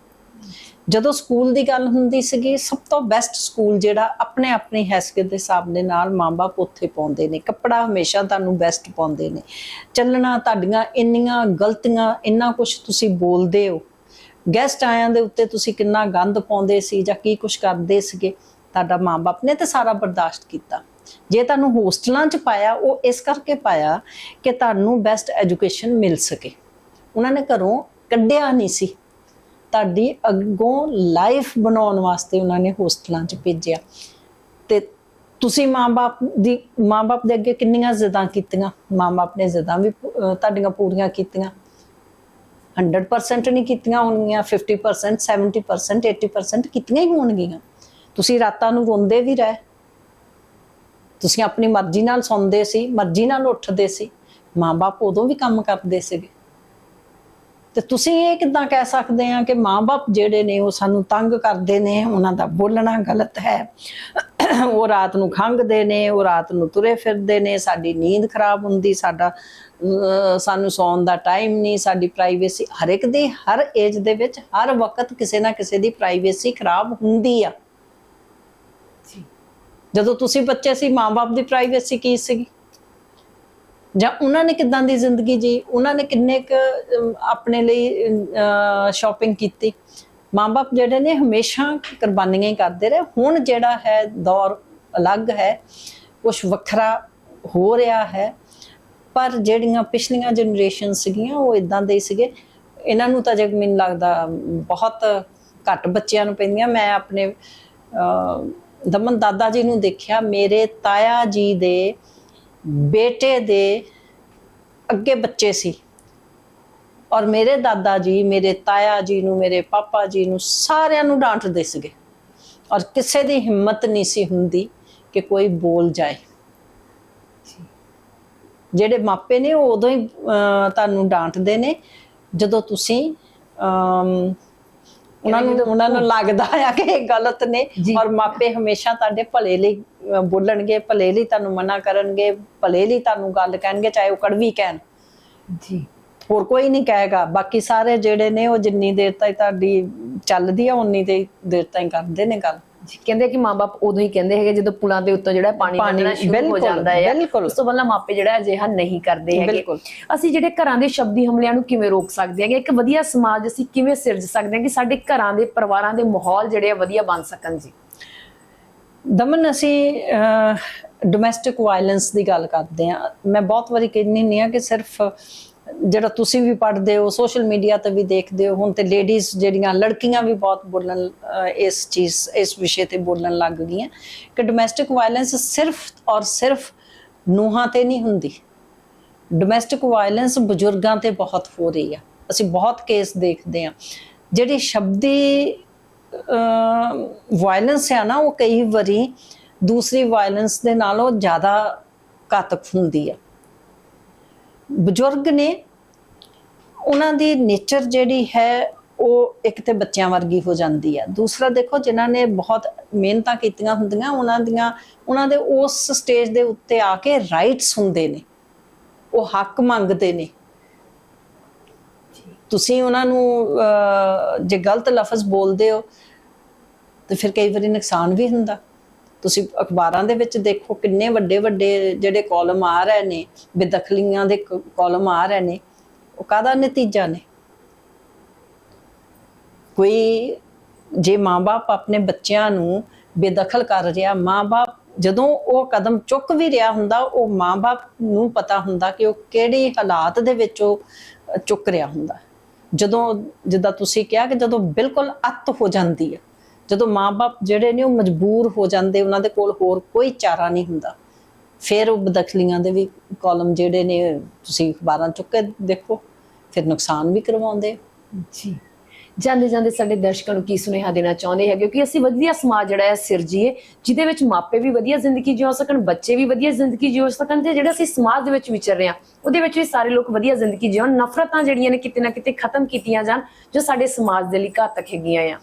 ਜਦੋਂ ਸਕੂਲ ਦੀ ਗੱਲ ਹੁੰਦੀ ਸੀਗੀ, ਸਭ ਤੋਂ ਬੈਸਟ ਸਕੂਲ ਜਿਹੜਾ ਆਪਣੇ ਆਪਣੀ ਹੈਸੀਅਤ ਦੇ ਹਿਸਾਬ ਦੇ ਨਾਲ ਮਾਂ-ਬਾਪ ਉੱਥੇ ਪਾਉਂਦੇ ਨੇ। ਕੱਪੜਾ ਹਮੇਸ਼ਾ ਤੁਹਾਨੂੰ ਬੈਸਟ ਪਾਉਂਦੇ ਨੇ। ਚੱਲਣਾ ਤੁਹਾਡੀਆਂ ਇੰਨੀਆਂ ਗਲਤੀਆਂ, ਇੰਨਾ ਕੁਝ ਤੁਸੀਂ ਬੋਲਦੇ ਹੋ। ਗੈਸਟ ਆਇਆਂ ਦੇ ਉੱਤੇ ਤੁਸੀਂ ਕਿੰਨਾ ਗੰਦ ਪਾਉਂਦੇ ਸੀ ਜਾਂ ਕੀ ਕੁਝ ਕਰਦੇ ਸੀਗੇ, ਤੁਹਾਡਾ ਮਾਂ-ਬਾਪ ਨੇ ਤੇ ਸਾਰਾ ਬਰਦਾਸ਼ਤ ਕੀਤਾ। ਜੇ ਤੁਹਾਨੂੰ ਹੋਸਟਲਾਂ 'ਚ ਪਾਇਆ, ਉਹ ਇਸ ਕਰਕੇ ਪਾਇਆ ਕਿ ਤੁਹਾਨੂੰ ਬੈਸਟ ਐਜੂਕੇਸ਼ਨ ਮਿਲ ਸਕੇ। ਉਹਨਾਂ ਨੇ ਘਰੋਂ ਕੱਢਿਆ ਨਹੀਂ ਸੀ। ਤੁਹਾਡੀ ਅੱਗੋਂ ਲਾਈਫ ਬਣਾਉਣ ਵਾਸਤੇ ਉਹਨਾਂ ਨੇ ਹੋਸਟਲਾਂ 'ਚ ਭੇਜਿਆ। ਤੇ ਤੁਸੀਂ ਮਾਂ-ਬਾਪ ਦੀ, ਮਾਂ-ਬਾਪ ਦੇ ਅੱਗੇ ਕਿੰਨੀਆਂ ਜ਼ਿੱਦਾਂ ਕੀਤੀਆਂ? ਮਾਂ-ਬਾਪ ਨੇ ਜ਼ਿੱਦਾਂ ਵੀ ਤੁਹਾਡੀਆਂ ਪੂਰੀਆਂ ਕੀਤੀਆਂ। 100% ਨਹੀਂ ਕੀਤੀਆਂ ਹੋਣਗੀਆਂ 50% 70% 80% ਕੀਤੀਆਂ ਹੀ ਹੋਣਗੀਆਂ। ਤੁਸੀਂ ਰਾਤਾਂ ਨੂੰ ਰੋਂਦੇ ਵੀ ਰਹੇ। ਤੁਸੀਂ ਆਪਣੀ ਮਰਜ਼ੀ ਨਾਲ ਸੌਂਦੇ ਸੀ, ਮਰਜ਼ੀ ਨਾਲ ਉੱਠਦੇ ਸੀ। ਮਾਂ-ਬਾਪ ਉਦੋਂ ਵੀ ਕੰਮ ਕਰਦੇ ਸੀਗੇ। ਤੇ ਤੁਸੀਂ ਇਹ ਕਿਦਾਂ ਕਹਿ ਸਕਦੇ ਆ ਕਿ ਮਾਂ-ਬਾਪ ਜਿਹੜੇ ਨੇ ਉਹ ਸਾਨੂੰ ਤੰਗ ਕਰਦੇ ਨੇ ਉਹਨਾਂ ਦਾ ਬੋਲਣਾ ਗਲਤ ਹੈ। ਉਹ ਰਾਤ ਨੂੰ ਖੰਘਦੇ ਨੇ ਉਹ ਰਾਤ ਨੂੰ ਤੁਰੇ ਫਿਰਦੇ ਨੇ ਸਾਡੀ ਨੀਂਦ ਖਰਾਬ ਹੁੰਦੀ ਸਾਡਾ ਸਾਨੂੰ ਸੌਣ ਦਾ ਟਾਈਮ ਨਹੀਂ ਸਾਡੀ ਪ੍ਰਾਈਵੇਸੀ ਹਰ ਇੱਕ ਦੀ ਹਰ ਏਜ ਦੇ ਵਿੱਚ ਹਰ ਵਕਤ ਕਿਸੇ ਨਾ ਕਿਸੇ ਦੀ ਪ੍ਰਾਈਵੇਸੀ ਖਰਾਬ ਹੁੰਦੀ ਆ। ਜਦੋਂ ਤੁਸੀਂ ਬੱਚੇ ਸੀ ਮਾਂ-ਬਾਪ ਦੀ ਪ੍ਰਾਈਵੇਸੀ ਕੀ ਸੀਗੀ? ਜਾਂ ਉਹਨਾਂ ਨੇ ਕਿਦਾਂ ਦੀ ਜ਼ਿੰਦਗੀ ਜੀ? ਉਹਨਾਂ ਨੇ ਕਿੰਨੇ ਕੁ ਆਪਣੇ ਲਈ ਸ਼ਾਪਿੰਗ ਕੀਤੀ? ਮਾਂ-ਬਾਪ ਜਿਹੜੇ ਨੇ ਹਮੇਸ਼ਾ ਕੁਰਬਾਨੀਆਂ ਹੀ ਕਰਦੇ ਰਹੇ। ਹੁਣ ਜਿਹੜਾ ਹੈ ਦੌਰ ਅਲੱਗ ਹੈ ਕੁਝ ਵੱਖਰਾ ਹੋ ਰਿਹਾ ਹੈ। ਪਰ ਜਿਹੜੀਆਂ ਪਿਛਲੀਆਂ ਜਨਰੇਸ਼ਨ ਸੀਗੀਆਂ, ਉਹ ਇਦਾਂ ਦੇ ਸੀਗੇ। ਇਹਨਾਂ ਨੂੰ ਤਾਂ ਜਗ ਮੈਨੂੰ ਲੱਗਦਾ ਬਹੁਤ ਘੱਟ ਬੱਚਿਆਂ ਨੂੰ ਪੈਂਦੀਆਂ। ਮੈਂ ਆਪਣੇ ਦਮਨ ਦਾਦਾ ਜੀ ਨੂੰ ਦੇਖਿਆ। ਮੇਰੇ ਤਾਇਆ ਜੀ ਦੇ ਬੇਟੇ ਦੇ ਅੱਗੇ ਬੱਚੇ ਸੀ। ਔਰ ਮੇਰੇ ਦਾਦਾ ਜੀ ਮੇਰੇ ਤਾਇਆ ਜੀ ਨੂੰ ਮੇਰੇ ਪਾਪਾ ਜੀ ਨੂੰ ਸਾਰਿਆਂ ਨੂੰ ਡਾਂਟਦੇ ਸੀਗੇ। ਔਰ ਕਿਸੇ ਦੀ ਹਿੰਮਤ ਨਹੀਂ ਸੀ ਹੁੰਦੀ ਕਿ ਕੋਈ ਬੋਲ ਜਾਏ। ਜਿਹੜੇ ਮਾਪੇ ਨੇ ਉਹ ਉਦੋਂ ਹੀ ਤੁਹਾਨੂੰ ਡਾਂਟਦੇ ਨੇ। ਜਦੋਂ ਤੁਸੀਂ ਅਮ, ਉਹਨਾਂ ਨੂੰ ਉਹਨਾਂ ਨੂੰ ਲੱਗਦਾ ਆ ਕਿ ਇਹ ਗਲਤ ਨੇ। ਔਰ ਮਾਪੇ ਹਮੇਸ਼ਾ ਤੁਹਾਡੇ ਭਲੇ ਲਈ ਬੋਲਣਗੇ ਭਲੇ ਲਈ ਤੁਹਾਨੂੰ ਮਨਾ ਕਰਨਗੇ ਭਲੇ ਲਈ ਤੁਹਾਨੂੰ ਗੱਲ ਕਹਿਣਗੇ ਚਾਹੇ ਉਹ ਕੜਵੀ ਕਹਿਣ। ਜੀ। ਹੋਰ ਕੋਈ ਨਹੀਂ ਕਹੇਗਾ। ਬਾਕੀ ਸਾਰੇ ਜਿਹੜੇ ਨੇ ਉਹ ਜਿੰਨੀ ਦੇਰ ਤਾਈਂ ਤੁਹਾਡੀ ਚੱਲਦੀ ਆ ਉਨੀ ਦੇਰ ਤਾਈਂ ਕਰਦੇ ਨੇ ਗੱਲ। ਕਹਿੰਦੇ ਕਿ ਮਾਪੇ ਉਦੋਂ ਹੀ ਕਹਿੰਦੇ ਹੈਗੇ ਜਦੋਂ ਪੁਲਾਂ ਦੇ ਉੱਤੋਂ ਜਿਹੜਾ ਪਾਣੀ ਵਗਣਾ ਸ਼ੁਰੂ ਹੋ ਜਾਂਦਾ ਹੈ। ਉਸ ਤੋਂ ਪਹਿਲਾਂ ਮਾਪੇ ਜਿਹੜਾ ਅਜਿਹਾ ਨਹੀਂ ਕਰਦੇ ਹੈਗੇ। ਅਸੀਂ ਜਿਹੜੇ ਘਰਾਂ ਦੇ ਸ਼ਬਦੀ ਹਮਲਿਆਂ ਨੂੰ ਕਿਵੇਂ ਰੋਕ ਸਕਦੇ ਹਾਂਗੇ? ਇੱਕ ਵਧੀਆ ਸਮਾਜ ਅਸੀਂ ਕਿਵੇਂ ਸਿਰਜ ਸਕਦੇ ਹਾਂ ਕਿ ਸਾਡੇ ਘਰਾਂ ਦੇ ਪਰਿਵਾਰਾਂ ਦੇ ਮਾਹੌਲ ਜਿਹੜੇ ਆ ਵਧੀਆ ਬਣ ਸਕਣ ਜੀ। ਦਮਨ ਅਸੀਂ ਡੋਮੈਸਟਿਕ ਵਾਇਲੈਂਸ ਦੀ ਗੱਲ ਕਰਦੇ ਆ ਮੈਂ ਬਹੁਤ ਵਾਰੀ ਕਹਿੰਦੀ ਨਹੀਂ ਆ ਕਿ ਸਿਰਫ ਜਿਹੜਾ ਤੁਸੀਂ ਵੀ ਪੜ੍ਹਦੇ ਹੋ ਸੋਸ਼ਲ ਮੀਡੀਆ ਤੇ ਵੀ ਦੇਖਦੇ ਹੋ, ਹੁਣ ਤੇ ਲੇਡੀਜ਼ ਜਿਹੜੀਆਂ ਲੜਕੀਆਂ ਵੀ ਬਹੁਤ ਬੋਲਣ ਇਸ ਚੀਜ਼, ਇਸ ਵਿਸ਼ੇ ਤੇ ਬੋਲਣ ਲੱਗ ਗਈਆਂ। ਕਿ ਡੋਮੈਸਟਿਕ ਵਾਇਲੈਂਸ ਸਿਰਫ ਔਰ ਸਿਰਫ ਨੂਹਾਂ ਤੇ ਨਹੀਂ ਹੁੰਦੀ। ਡੋਮੈਸਟਿਕ ਵਾਇਲੈਂਸ ਬਜ਼ੁਰਗਾਂ ਤੇ ਬਹੁਤ ਹੋ ਰਹੀ ਆ। ਅਸੀਂ ਬਹੁਤ ਕੇਸ ਦੇਖਦੇ ਆ ਜਿਹੜੀ ਸ਼ਬਦੀ ਵਾਇਲੈਂਸ ਹੈ ਨਾ, ਉਹ ਕਈ ਵਾਰੀ ਦੂਸਰੀ ਵਾਇਲੈਂਸ ਦੇ ਨਾਲੋਂ ਜ਼ਿਆਦਾ ਘਾਤਕ ਹੁੰਦੀ ਆ। ਬਜ਼ੁਰਗ ਨੇ ਉਹਨਾਂ ਦੀ ਨੇਚਰ ਜਿਹੜੀ ਹੈ, ਉਹ ਇੱਕ ਤੇ ਬੱਚਿਆਂ ਵਰਗੀ ਹੋ ਜਾਂਦੀ ਹੈ। ਦੂਸਰਾ ਦੇਖੋ, ਜਿਨ੍ਹਾਂ ਨੇ ਬਹੁਤ ਮਿਹਨਤਾਂ ਕੀਤੀਆਂ ਹੁੰਦੀਆਂ, ਉਹਨਾਂ ਦੀਆਂ, ਉਹਨਾਂ ਦੇ ਉਸ ਸਟੇਜ ਦੇ ਉੱਤੇ ਆ ਕੇ ਰਾਈਟਸ ਹੁੰਦੇ ਨੇ। ਉਹ ਹੱਕ ਮੰਗਦੇ ਨੇ। ਤੁਸੀਂ ਉਹਨਾਂ ਨੂੰ ਜੇ ਗਲਤ ਲਫ਼ਜ਼ ਬੋਲਦੇ ਹੋ, ਤੇ ਫਿਰ ਕਈ ਵਾਰੀ ਨੁਕਸਾਨ ਵੀ ਹੁੰਦਾ। ਤੁਸੀਂ ਅਖਬਾਰਾਂ ਦੇ ਵਿੱਚ ਦੇਖੋ ਕਿੰਨੇ ਵੱਡੇ ਵੱਡੇ ਜਿਹੜੇ ਕਾਲਮ ਆ ਰਹੇ ਨੇ, ਬੇਦਖਲੀਆਂ ਦੇ ਕਾਲਮ ਆ ਰਹੇ ਨੇ, ਉਹ ਕਾਹਦਾ ਨਤੀਜਾ ਨੇ? ਕੋਈ ਜੇ ਮਾਂ-ਬਾਪ ਆਪਣੇ ਬੱਚਿਆਂ ਨੂੰ ਬੇਦਖਲ ਕਰ ਰਿਹਾ, ਮਾਂ-ਬਾਪ ਜਦੋਂ ਉਹ ਕਦਮ ਚੁੱਕ ਵੀ ਰਿਹਾ ਹੁੰਦਾ, ਉਹ ਮਾਂ-ਬਾਪ ਨੂੰ ਪਤਾ ਹੁੰਦਾ ਕਿ ਉਹ ਕਿਹੜੇ ਹਾਲਾਤ ਦੇ ਵਿੱਚ ਉਹ ਚੁੱਕ ਰਿਹਾ ਹੁੰਦਾ। ਜਦੋਂ, ਜਿੱਦਾਂ ਤੁਸੀਂ ਕਿਹਾ ਕਿ ਜਦੋਂ ਬਿਲਕੁਲ ਅੱਤ ਹੋ ਜਾਂਦੀ ਹੈ ਜਦੋਂ ਮਾਂ-ਬਾਪ ਜਿਹੜੇ ਨੇ ਉਹ ਮਜਬੂਰ ਹੋ ਜਾਂਦੇ, ਉਹਨਾਂ ਦੇ ਕੋਲ ਹੋਰ ਕੋਈ ਚਾਰਾ ਨਹੀਂ ਹੁੰਦਾ। ਫਿਰ ਉਹ ਬਦਖਲੀਆਂ ਦੇ ਵੀ ਕਾਲਮ ਜਿਹੜੇ ਨੇ, ਤੁਸੀਂ ਅਖਬਾਰਾਂ ਚੁੱਕ ਕੇ ਦੇਖੋ, ਫਿਰ ਨੁਕਸਾਨ ਵੀ ਕਰਵਾਉਂਦੇ ਜੀ। ਜਾਂਦੇ ਜਾਂਦੇ ਸਾਡੇ ਦਰਸ਼ਕਾਂ ਨੂੰ ਕੀ ਸੁਨੇਹਾ ਦੇਣਾ ਚਾਹੁੰਦੇ ਹੈਗੇ ਕਿ ਅਸੀਂ ਵਧੀਆ ਸਮਾਜ ਜਿਹੜਾ ਹੈ, ਸਿਰਜੀਏ, ਜਿਹਦੇ ਵਿੱਚ ਮਾਪੇ ਵੀ ਵਧੀਆ ਜ਼ਿੰਦਗੀ ਜਿਉ ਸਕਣ, ਬੱਚੇ ਵੀ ਵਧੀਆ ਜ਼ਿੰਦਗੀ ਜਿਉ ਸਕਣ ਤੇ ਜਿਹੜਾ ਅਸੀਂ ਸਮਾਜ ਦੇ ਵਿੱਚ ਵਿਚਰ ਰਹੇ ਹਾਂ, ਉਹਦੇ ਵਿੱਚ ਵੀ ਸਾਰੇ ਲੋਕ ਵਧੀਆ ਜ਼ਿੰਦਗੀ ਜਿਉਣ, ਨਫ਼ਰਤਾਂ ਜਿਹੜੀਆਂ ਨੇ ਕਿਤੇ ਨਾ ਕਿਤੇ ਖਤਮ ਕੀਤੀਆਂ ਜਾਣ, ਜੋ ਸਾਡੇ ਸਮਾਜ ਦੇ ਲਈ ਘਾਤਕ ਹੈਗੀਆਂ ਆ।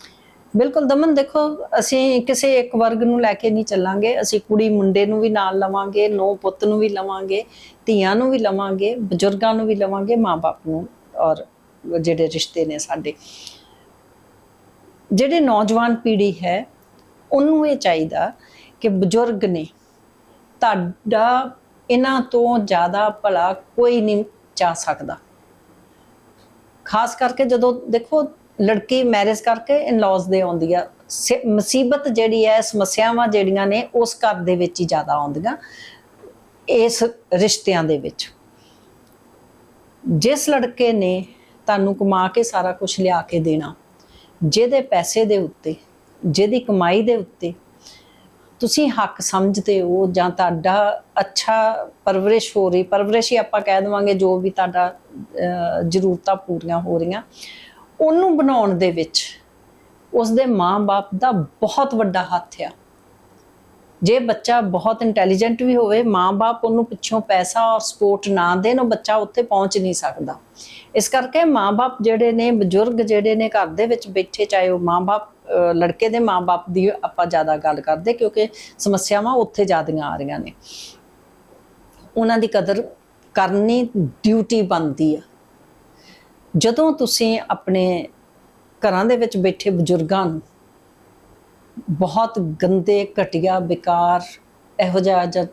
ਬਿਲਕੁਲ ਦਮਨ, ਦੇਖੋ, ਅਸੀਂ ਕਿਸੇ ਇੱਕ ਵਰਗ ਨੂੰ ਲੈ ਕੇ ਨਹੀਂ ਚੱਲਾਂਗੇ। ਅਸੀਂ ਕੁੜੀ ਮੁੰਡੇ ਨੂੰ ਵੀ ਨਾਲ ਲਵਾਂਗੇ, ਨੋ ਪੁੱਤ ਨੂੰ ਵੀ ਲਵਾਂਗੇ, ਧੀਆਂ ਨੂੰ ਵੀ ਲਵਾਂਗੇ, ਬਜ਼ੁਰਗਾਂ ਨੂੰ ਵੀ ਲਵਾਂਗੇ ਮਾਪੇ ਨੂੰ ਔਰ ਜਿਹੜੇ ਰਿਸ਼ਤੇ ਨੇ ਸਾਡੇ। ਜਿਹੜੇ ਨੌਜਵਾਨ ਪੀੜ੍ਹੀ ਹੈ, ਉਹਨੂੰ ਇਹ ਚਾਹੀਦਾ ਕਿ ਬਜ਼ੁਰਗ ਨੇ ਤੁਹਾਡਾ ਇਹਨਾਂ ਤੋਂ ਜ਼ਿਆਦਾ ਭਲਾ ਕੋਈ ਨਹੀਂ ਚਾਹ ਸਕਦਾ। ਖਾਸ ਕਰਕੇ ਜਦੋਂ ਦੇਖੋ ਲੜਕੀ ਮੈਰਿਜ ਕਰਕੇ ਇਨ-ਲॉज ਦੇ ਆਉਂਦੀ ਆ। ਮੁਸੀਬਤ ਜਿਹੜੀ ਹੈ ਸਮੱਸਿਆਵਾਂ ਜਿਹੜੀਆਂ ਨੇ ਉਸ ਘਰ ਦੇ ਵਿੱਚ ਹੀ ਜ਼ਿਆਦਾ ਆਉਂਦੀਆਂ ਇਸ ਰਿਸ਼ਤਿਆਂ ਦੇ ਵਿੱਚ। ਜਿਸ ਲੜਕੇ ਨੇ ਤੁਹਾਨੂੰ ਕਮਾ ਕੇ ਸਾਰਾ ਕੁਝ ਲਿਆ ਕੇ ਦੇਣਾ ਜਿਹਦੇ ਪੈਸੇ ਦੇ ਉੱਤੇ ਜਿਹਦੀ ਕਮਾਈ ਦੇ ਉੱਤੇ ਤੁਸੀਂ ਹੱਕ ਸਮਝਦੇ ਹੋ ਜਾਂ ਤੁਹਾਡਾ ਅੱਛਾ ਪਰਵਰਿਸ਼ ਹੋ ਰਹੀ ਪਰਵਰਿਸ਼ ਹੀ ਆਪਾਂ ਕਹਿ ਦਵਾਂਗੇ ਜੋ ਵੀ ਤੁਹਾਡਾ ਅਹ, ਜ਼ਰੂਰਤਾਂ ਪੂਰੀਆਂ ਹੋ ਰਹੀਆਂ ਉਹਨੂੰ ਬਣਾਉਣ ਦੇ ਵਿੱਚ ਉਸਦੇ ਮਾਂ-ਬਾਪ ਦਾ ਬਹੁਤ ਵੱਡਾ ਹੱਥ ਆ। ਜੇ ਬੱਚਾ ਬਹੁਤ ਇੰਟੈਲੀਜੈਂਟ ਵੀ ਹੋਵੇ, ਮਾਂ-ਬਾਪ ਉਹਨੂੰ ਪਿੱਛੋਂ ਪੈਸਾ ਔਰ ਸਪੋਰਟ ਨਾ ਦੇਣ, ਉਹ ਬੱਚਾ ਉੱਥੇ ਪਹੁੰਚ ਨਹੀਂ ਸਕਦਾ। ਇਸ ਕਰਕੇ ਮਾਂ-ਬਾਪ ਜਿਹੜੇ ਨੇ, ਬਜ਼ੁਰਗ ਜਿਹੜੇ ਨੇ ਘਰ ਦੇ ਵਿੱਚ ਬੈਠੇ, ਚਾਹੇ ਉਹ ਮਾਂ-ਬਾਪ ਲੜਕੇ ਦੇ ਮਾਂ-ਬਾਪ ਦੀ ਆਪਾਂ ਜ਼ਿਆਦਾ ਗੱਲ ਕਰਦੇ, ਕਿਉਂਕਿ ਸਮੱਸਿਆਵਾਂ ਉੱਥੇ ਜ਼ਿਆਦੀਆਂ ਆ ਰਹੀਆਂ ਨੇ। ਉਹਨਾਂ ਦੀ ਕਦਰ ਕਰਨੀ ਡਿਊਟੀ ਬਣਦੀ ਆ। ਜਦੋਂ ਤੁਸੀਂ ਆਪਣੇ ਘਰਾਂ ਦੇ ਵਿੱਚ ਬੈਠੇ ਬਜ਼ੁਰਗਾਂ ਨੂੰ ਬਹੁਤ ਗੰਦੇ, ਘਟੀਆ, ਬੇਕਾਰ ਇਹੋ ਜਿਹਾ ਜ-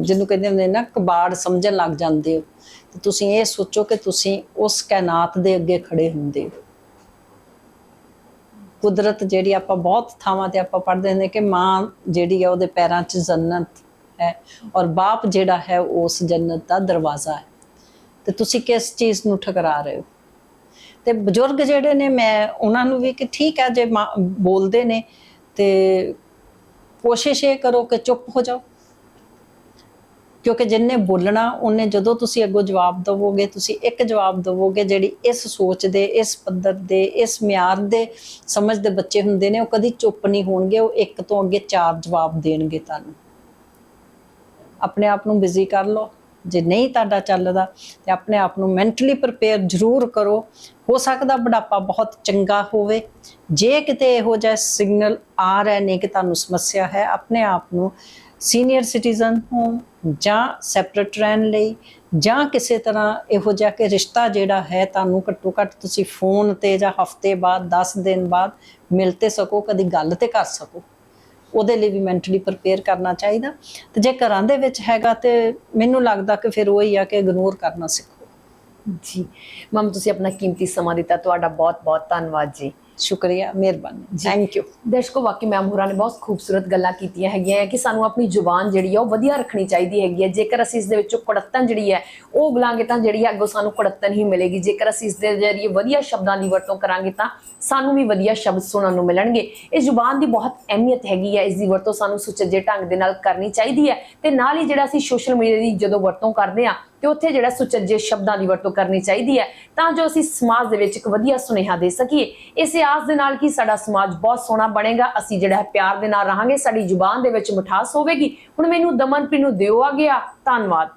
ਜਿਹਨੂੰ ਕਹਿੰਦੇ ਹੁੰਦੇ ਨਾ, ਕਬਾੜ ਸਮਝਣ ਲੱਗ ਜਾਂਦੇ ਹੋ, ਤੇ ਤੁਸੀਂ ਇਹ ਸੋਚੋ ਕਿ ਤੁਸੀਂ ਉਸ ਕਾਇਨਾਤ ਦੇ ਅੱਗੇ ਖੜੇ ਹੁੰਦੇ ਹੋ। ਕੁਦਰਤ ਜਿਹੜੀ ਆਪਾਂ ਬਹੁਤ ਥਾਵਾਂ ਤੇ ਆਪਾਂ ਪੜ੍ਹਦੇ ਹੁੰਦੇ ਕਿ ਮਾਂ ਜਿਹੜੀ ਹੈ ਉਹਦੇ ਪੈਰਾਂ 'ਚ ਜੰਨਤ ਹੈ ਔਰ ਬਾਪ ਜਿਹੜਾ ਹੈ ਉਸ ਜੰਨਤ ਦਾ ਦਰਵਾਜ਼ਾ ਹੈ। ਤੇ ਤੁਸੀਂ ਕਿਸ ਚੀਜ਼ ਨੂੰ ਠਕਰਾ ਰਹੇ ਹੋ? ਤੇ ਬਜ਼ੁਰਗ ਜਿਹੜੇ ਨੇ, ਮੈਂ ਉਹਨਾਂ ਨੂੰ ਵੀ ਕਿ ਠੀਕ ਹੈ ਜੇ ਮਾਂ- ਬੋਲਦੇ ਨੇ, ਤੇ ਕੋਸ਼ਿਸ਼ ਇਹ ਕਰੋ ਕਿ ਚੁੱਪ ਹੋ ਜਾਓ। ਕਿਉਂਕਿ ਜਿੰਨੇ ਬੋਲਣਾ, ਉਹਨੇ ਜਦੋਂ ਤੁਸੀਂ ਅੱਗੋਂ ਜਵਾਬ ਦਵੋਗੇ, ਤੁਸੀਂ ਇੱਕ ਜਵਾਬ ਦਵੋਗੇ, ਜਿਹੜੀ ਇਸ ਸੋਚ ਦੇ, ਇਸ ਪੱਧਰ ਦੇ, ਇਸ ਮਿਆਰ ਦੇ ਸਮਝ ਦੇ ਬੱਚੇ ਹੁੰਦੇ ਨੇ, ਉਹ ਕਦੀ ਚੁੱਪ ਨਹੀਂ ਹੋਣਗੇ, ਉਹ ਇੱਕ ਤੋਂ ਅੱਗੇ ਚਾਰ ਜਵਾਬ ਦੇਣਗੇ ਤੁਹਾਨੂੰ। ਆਪਣੇ ਆਪ ਨੂੰ ਬਿਜ਼ੀ ਕਰ ਲਓ। ਜੇ ਨਹੀਂ ਤੁਹਾਡਾ ਚੱਲਦਾ ਤੇ ਆਪਣੇ ਆਪ ਨੂੰ ਮੈਂਟਲੀ ਪ੍ਰਪੇਅਰ ਜ਼ਰੂਰ ਕਰੋ। ਹੋ ਸਕਦਾ ਬੁਢਾਪਾ ਬਹੁਤ ਚੰਗਾ ਹੋਵੇ। ਜੇ ਕਿਤੇ ਇਹੋ ਜਿਹਾ ਸਿਗਨਲ ਆ ਰਹੇ ਨੇ ਕਿ ਤੁਹਾਨੂੰ ਸਮੱਸਿਆ ਹੈ, ਆਪਣੇ ਆਪ ਨੂੰ ਸੀਨੀਅਰ ਸਿਟੀਜ਼ਨ ਹੋ ਜਾਂ ਸੈਪਰੇਟ ਰਹਿਣ ਲਈ ਜਾਂ ਕਿਸੇ ਤਰ੍ਹਾਂ ਇਹੋ ਜਿਹਾ ਕਿ ਰਿਸ਼ਤਾ ਜਿਹੜਾ ਹੈ ਤੁਹਾਨੂੰ ਘੱਟੋ ਘੱਟ ਤੁਸੀਂ ਫੋਨ ਤੇ ਜਾਂ ਹਫ਼ਤੇ ਬਾਅਦ 10 ਦਿਨ ਬਾਅਦ ਮਿਲ ਤੇ ਸਕੋ, ਕਦੀ ਗੱਲ ਤੇ ਕਰ ਸਕੋ। ਉਹਦੇ ਲਈ ਵੀ ਮੈਂਟਲੀ ਪ੍ਰਪੇਅਰ ਕਰਨਾ ਚਾਹੀਦਾ। ਤੇ ਜੇ ਘਰਾਂ ਦੇ ਵਿੱਚ ਹੈਗਾ ਤੇ ਮੈਨੂੰ ਲੱਗਦਾ ਕਿ ਫਿਰ ਉਹ ਹੀ ਆ ਕਿ ਇਗਨੋਰ ਕਰਨਾ ਸਿੱਖੋ। ਜੀ। ਮਮ ਤੁਸੀਂ ਆਪਣਾ ਕੀਮਤੀ ਸਮਾਂ ਦਿੱਤਾ, ਤੁਹਾਡਾ ਬਹੁਤ-ਬਹੁਤ ਧੰਨਵਾਦ ਜੀ। ਸ਼ੁਕਰੀਆ ਮਿਹਰਬਾਨੀ। ਥੈਂਕ ਯੂ ਦਰਸ਼ਕੋ ਵਾਕਈ ਮੈਮ ਹੋਰਾਂ ਨੇ ਬਹੁਤ ਖੂਬਸੂਰਤ ਗੱਲਾਂ ਕੀਤੀਆਂ ਹੈਗੀਆਂ ਹੈ ਕਿ ਸਾਨੂੰ ਆਪਣੀ ਜ਼ੁਬਾਨ ਜਿਹੜੀ ਹੈ ਉਹ ਵਧੀਆ ਰੱਖਣੀ ਚਾਹੀਦੀ ਹੈਗੀ ਹੈ। ਜੇਕਰ ਅਸੀਂ ਇਸ ਦੇ ਵਿੱਚੋਂ ਕੁੜੱਤਨ ਜਿਹੜੀ ਹੈ ਉਹ ਬੁਲਾਂਗੇ ਤਾਂ ਜਿਹੜੀ ਅੱਗੋਂ ਸਾਨੂੰ ਕੁੜੱਤਨ ਹੀ ਮਿਲੇਗੀ। ਜੇਕਰ ਅਸੀਂ ਇਸ ਦੇ ਜ਼ਰੀਏ ਵਧੀਆ ਸ਼ਬਦਾਂ ਦੀ ਵਰਤੋਂ ਕਰਾਂਗੇ ਤਾਂ ਸਾਨੂੰ ਵੀ ਵਧੀਆ ਸ਼ਬਦ ਸੁਣਨ ਨੂੰ ਮਿਲਣਗੇ। ਇਸ ਜ਼ੁਬਾਨ ਦੀ ਬਹੁਤ ਅਹਿਮੀਅਤ ਹੈਗੀ ਹੈ। ਇਸ ਦੀ ਵਰਤੋਂ ਸਾਨੂੰ ਸੁਚੱਜੇ ਢੰਗ ਦੇ ਨਾਲ ਕਰਨੀ ਚਾਹੀਦੀ ਹੈ ਤੇ ਨਾਲ ਹੀ ਜਿਹੜਾ ਅਸੀਂ ਸੋਸ਼ਲ ਮੀਡੀਆ ਦੀ ਜਦੋਂ ਵਰਤੋਂ ਕਰਦੇ ਹਾਂ ਤੇ ਉੱਥੇ ਜਿਹੜਾ ਸੁਚੱਜੇ ਸ਼ਬਦਾਂ ਦੀ ਵਰਤੋਂ ਕਰਨੀ ਚਾਹੀਦੀ ਹੈ, ਤਾਂ ਜੋ ਅਸੀਂ ਸਮਾਜ ਦੇ ਵਿੱਚ ਇੱਕ ਵਧੀਆ ਸੁਨੇਹਾ ਦੇ ਸਕੀਏ। ਇਸੇ ਆਸ ਦੇ ਨਾਲ ਕਿ ਸਾਡਾ ਸਮਾਜ ਬਹੁਤ ਸੋਹਣਾ ਬਣੇਗਾ, ਅਸੀਂ ਜਿਹੜਾ ਹੈ ਪਿਆਰ ਦੇ ਨਾਲ ਰਹਾਂਗੇ, ਸਾਡੀ ਜ਼ੁਬਾਨ ਦੇ ਵਿੱਚ ਮਿਠਾਸ ਹੋਵੇਗੀ। ਹੁਣ ਮੈਨੂੰ ਦਮਨਪ੍ਰੀਤ ਨੂੰ ਦਿਓ ਆ ਗਿਆ ਧੰਨਵਾਦ।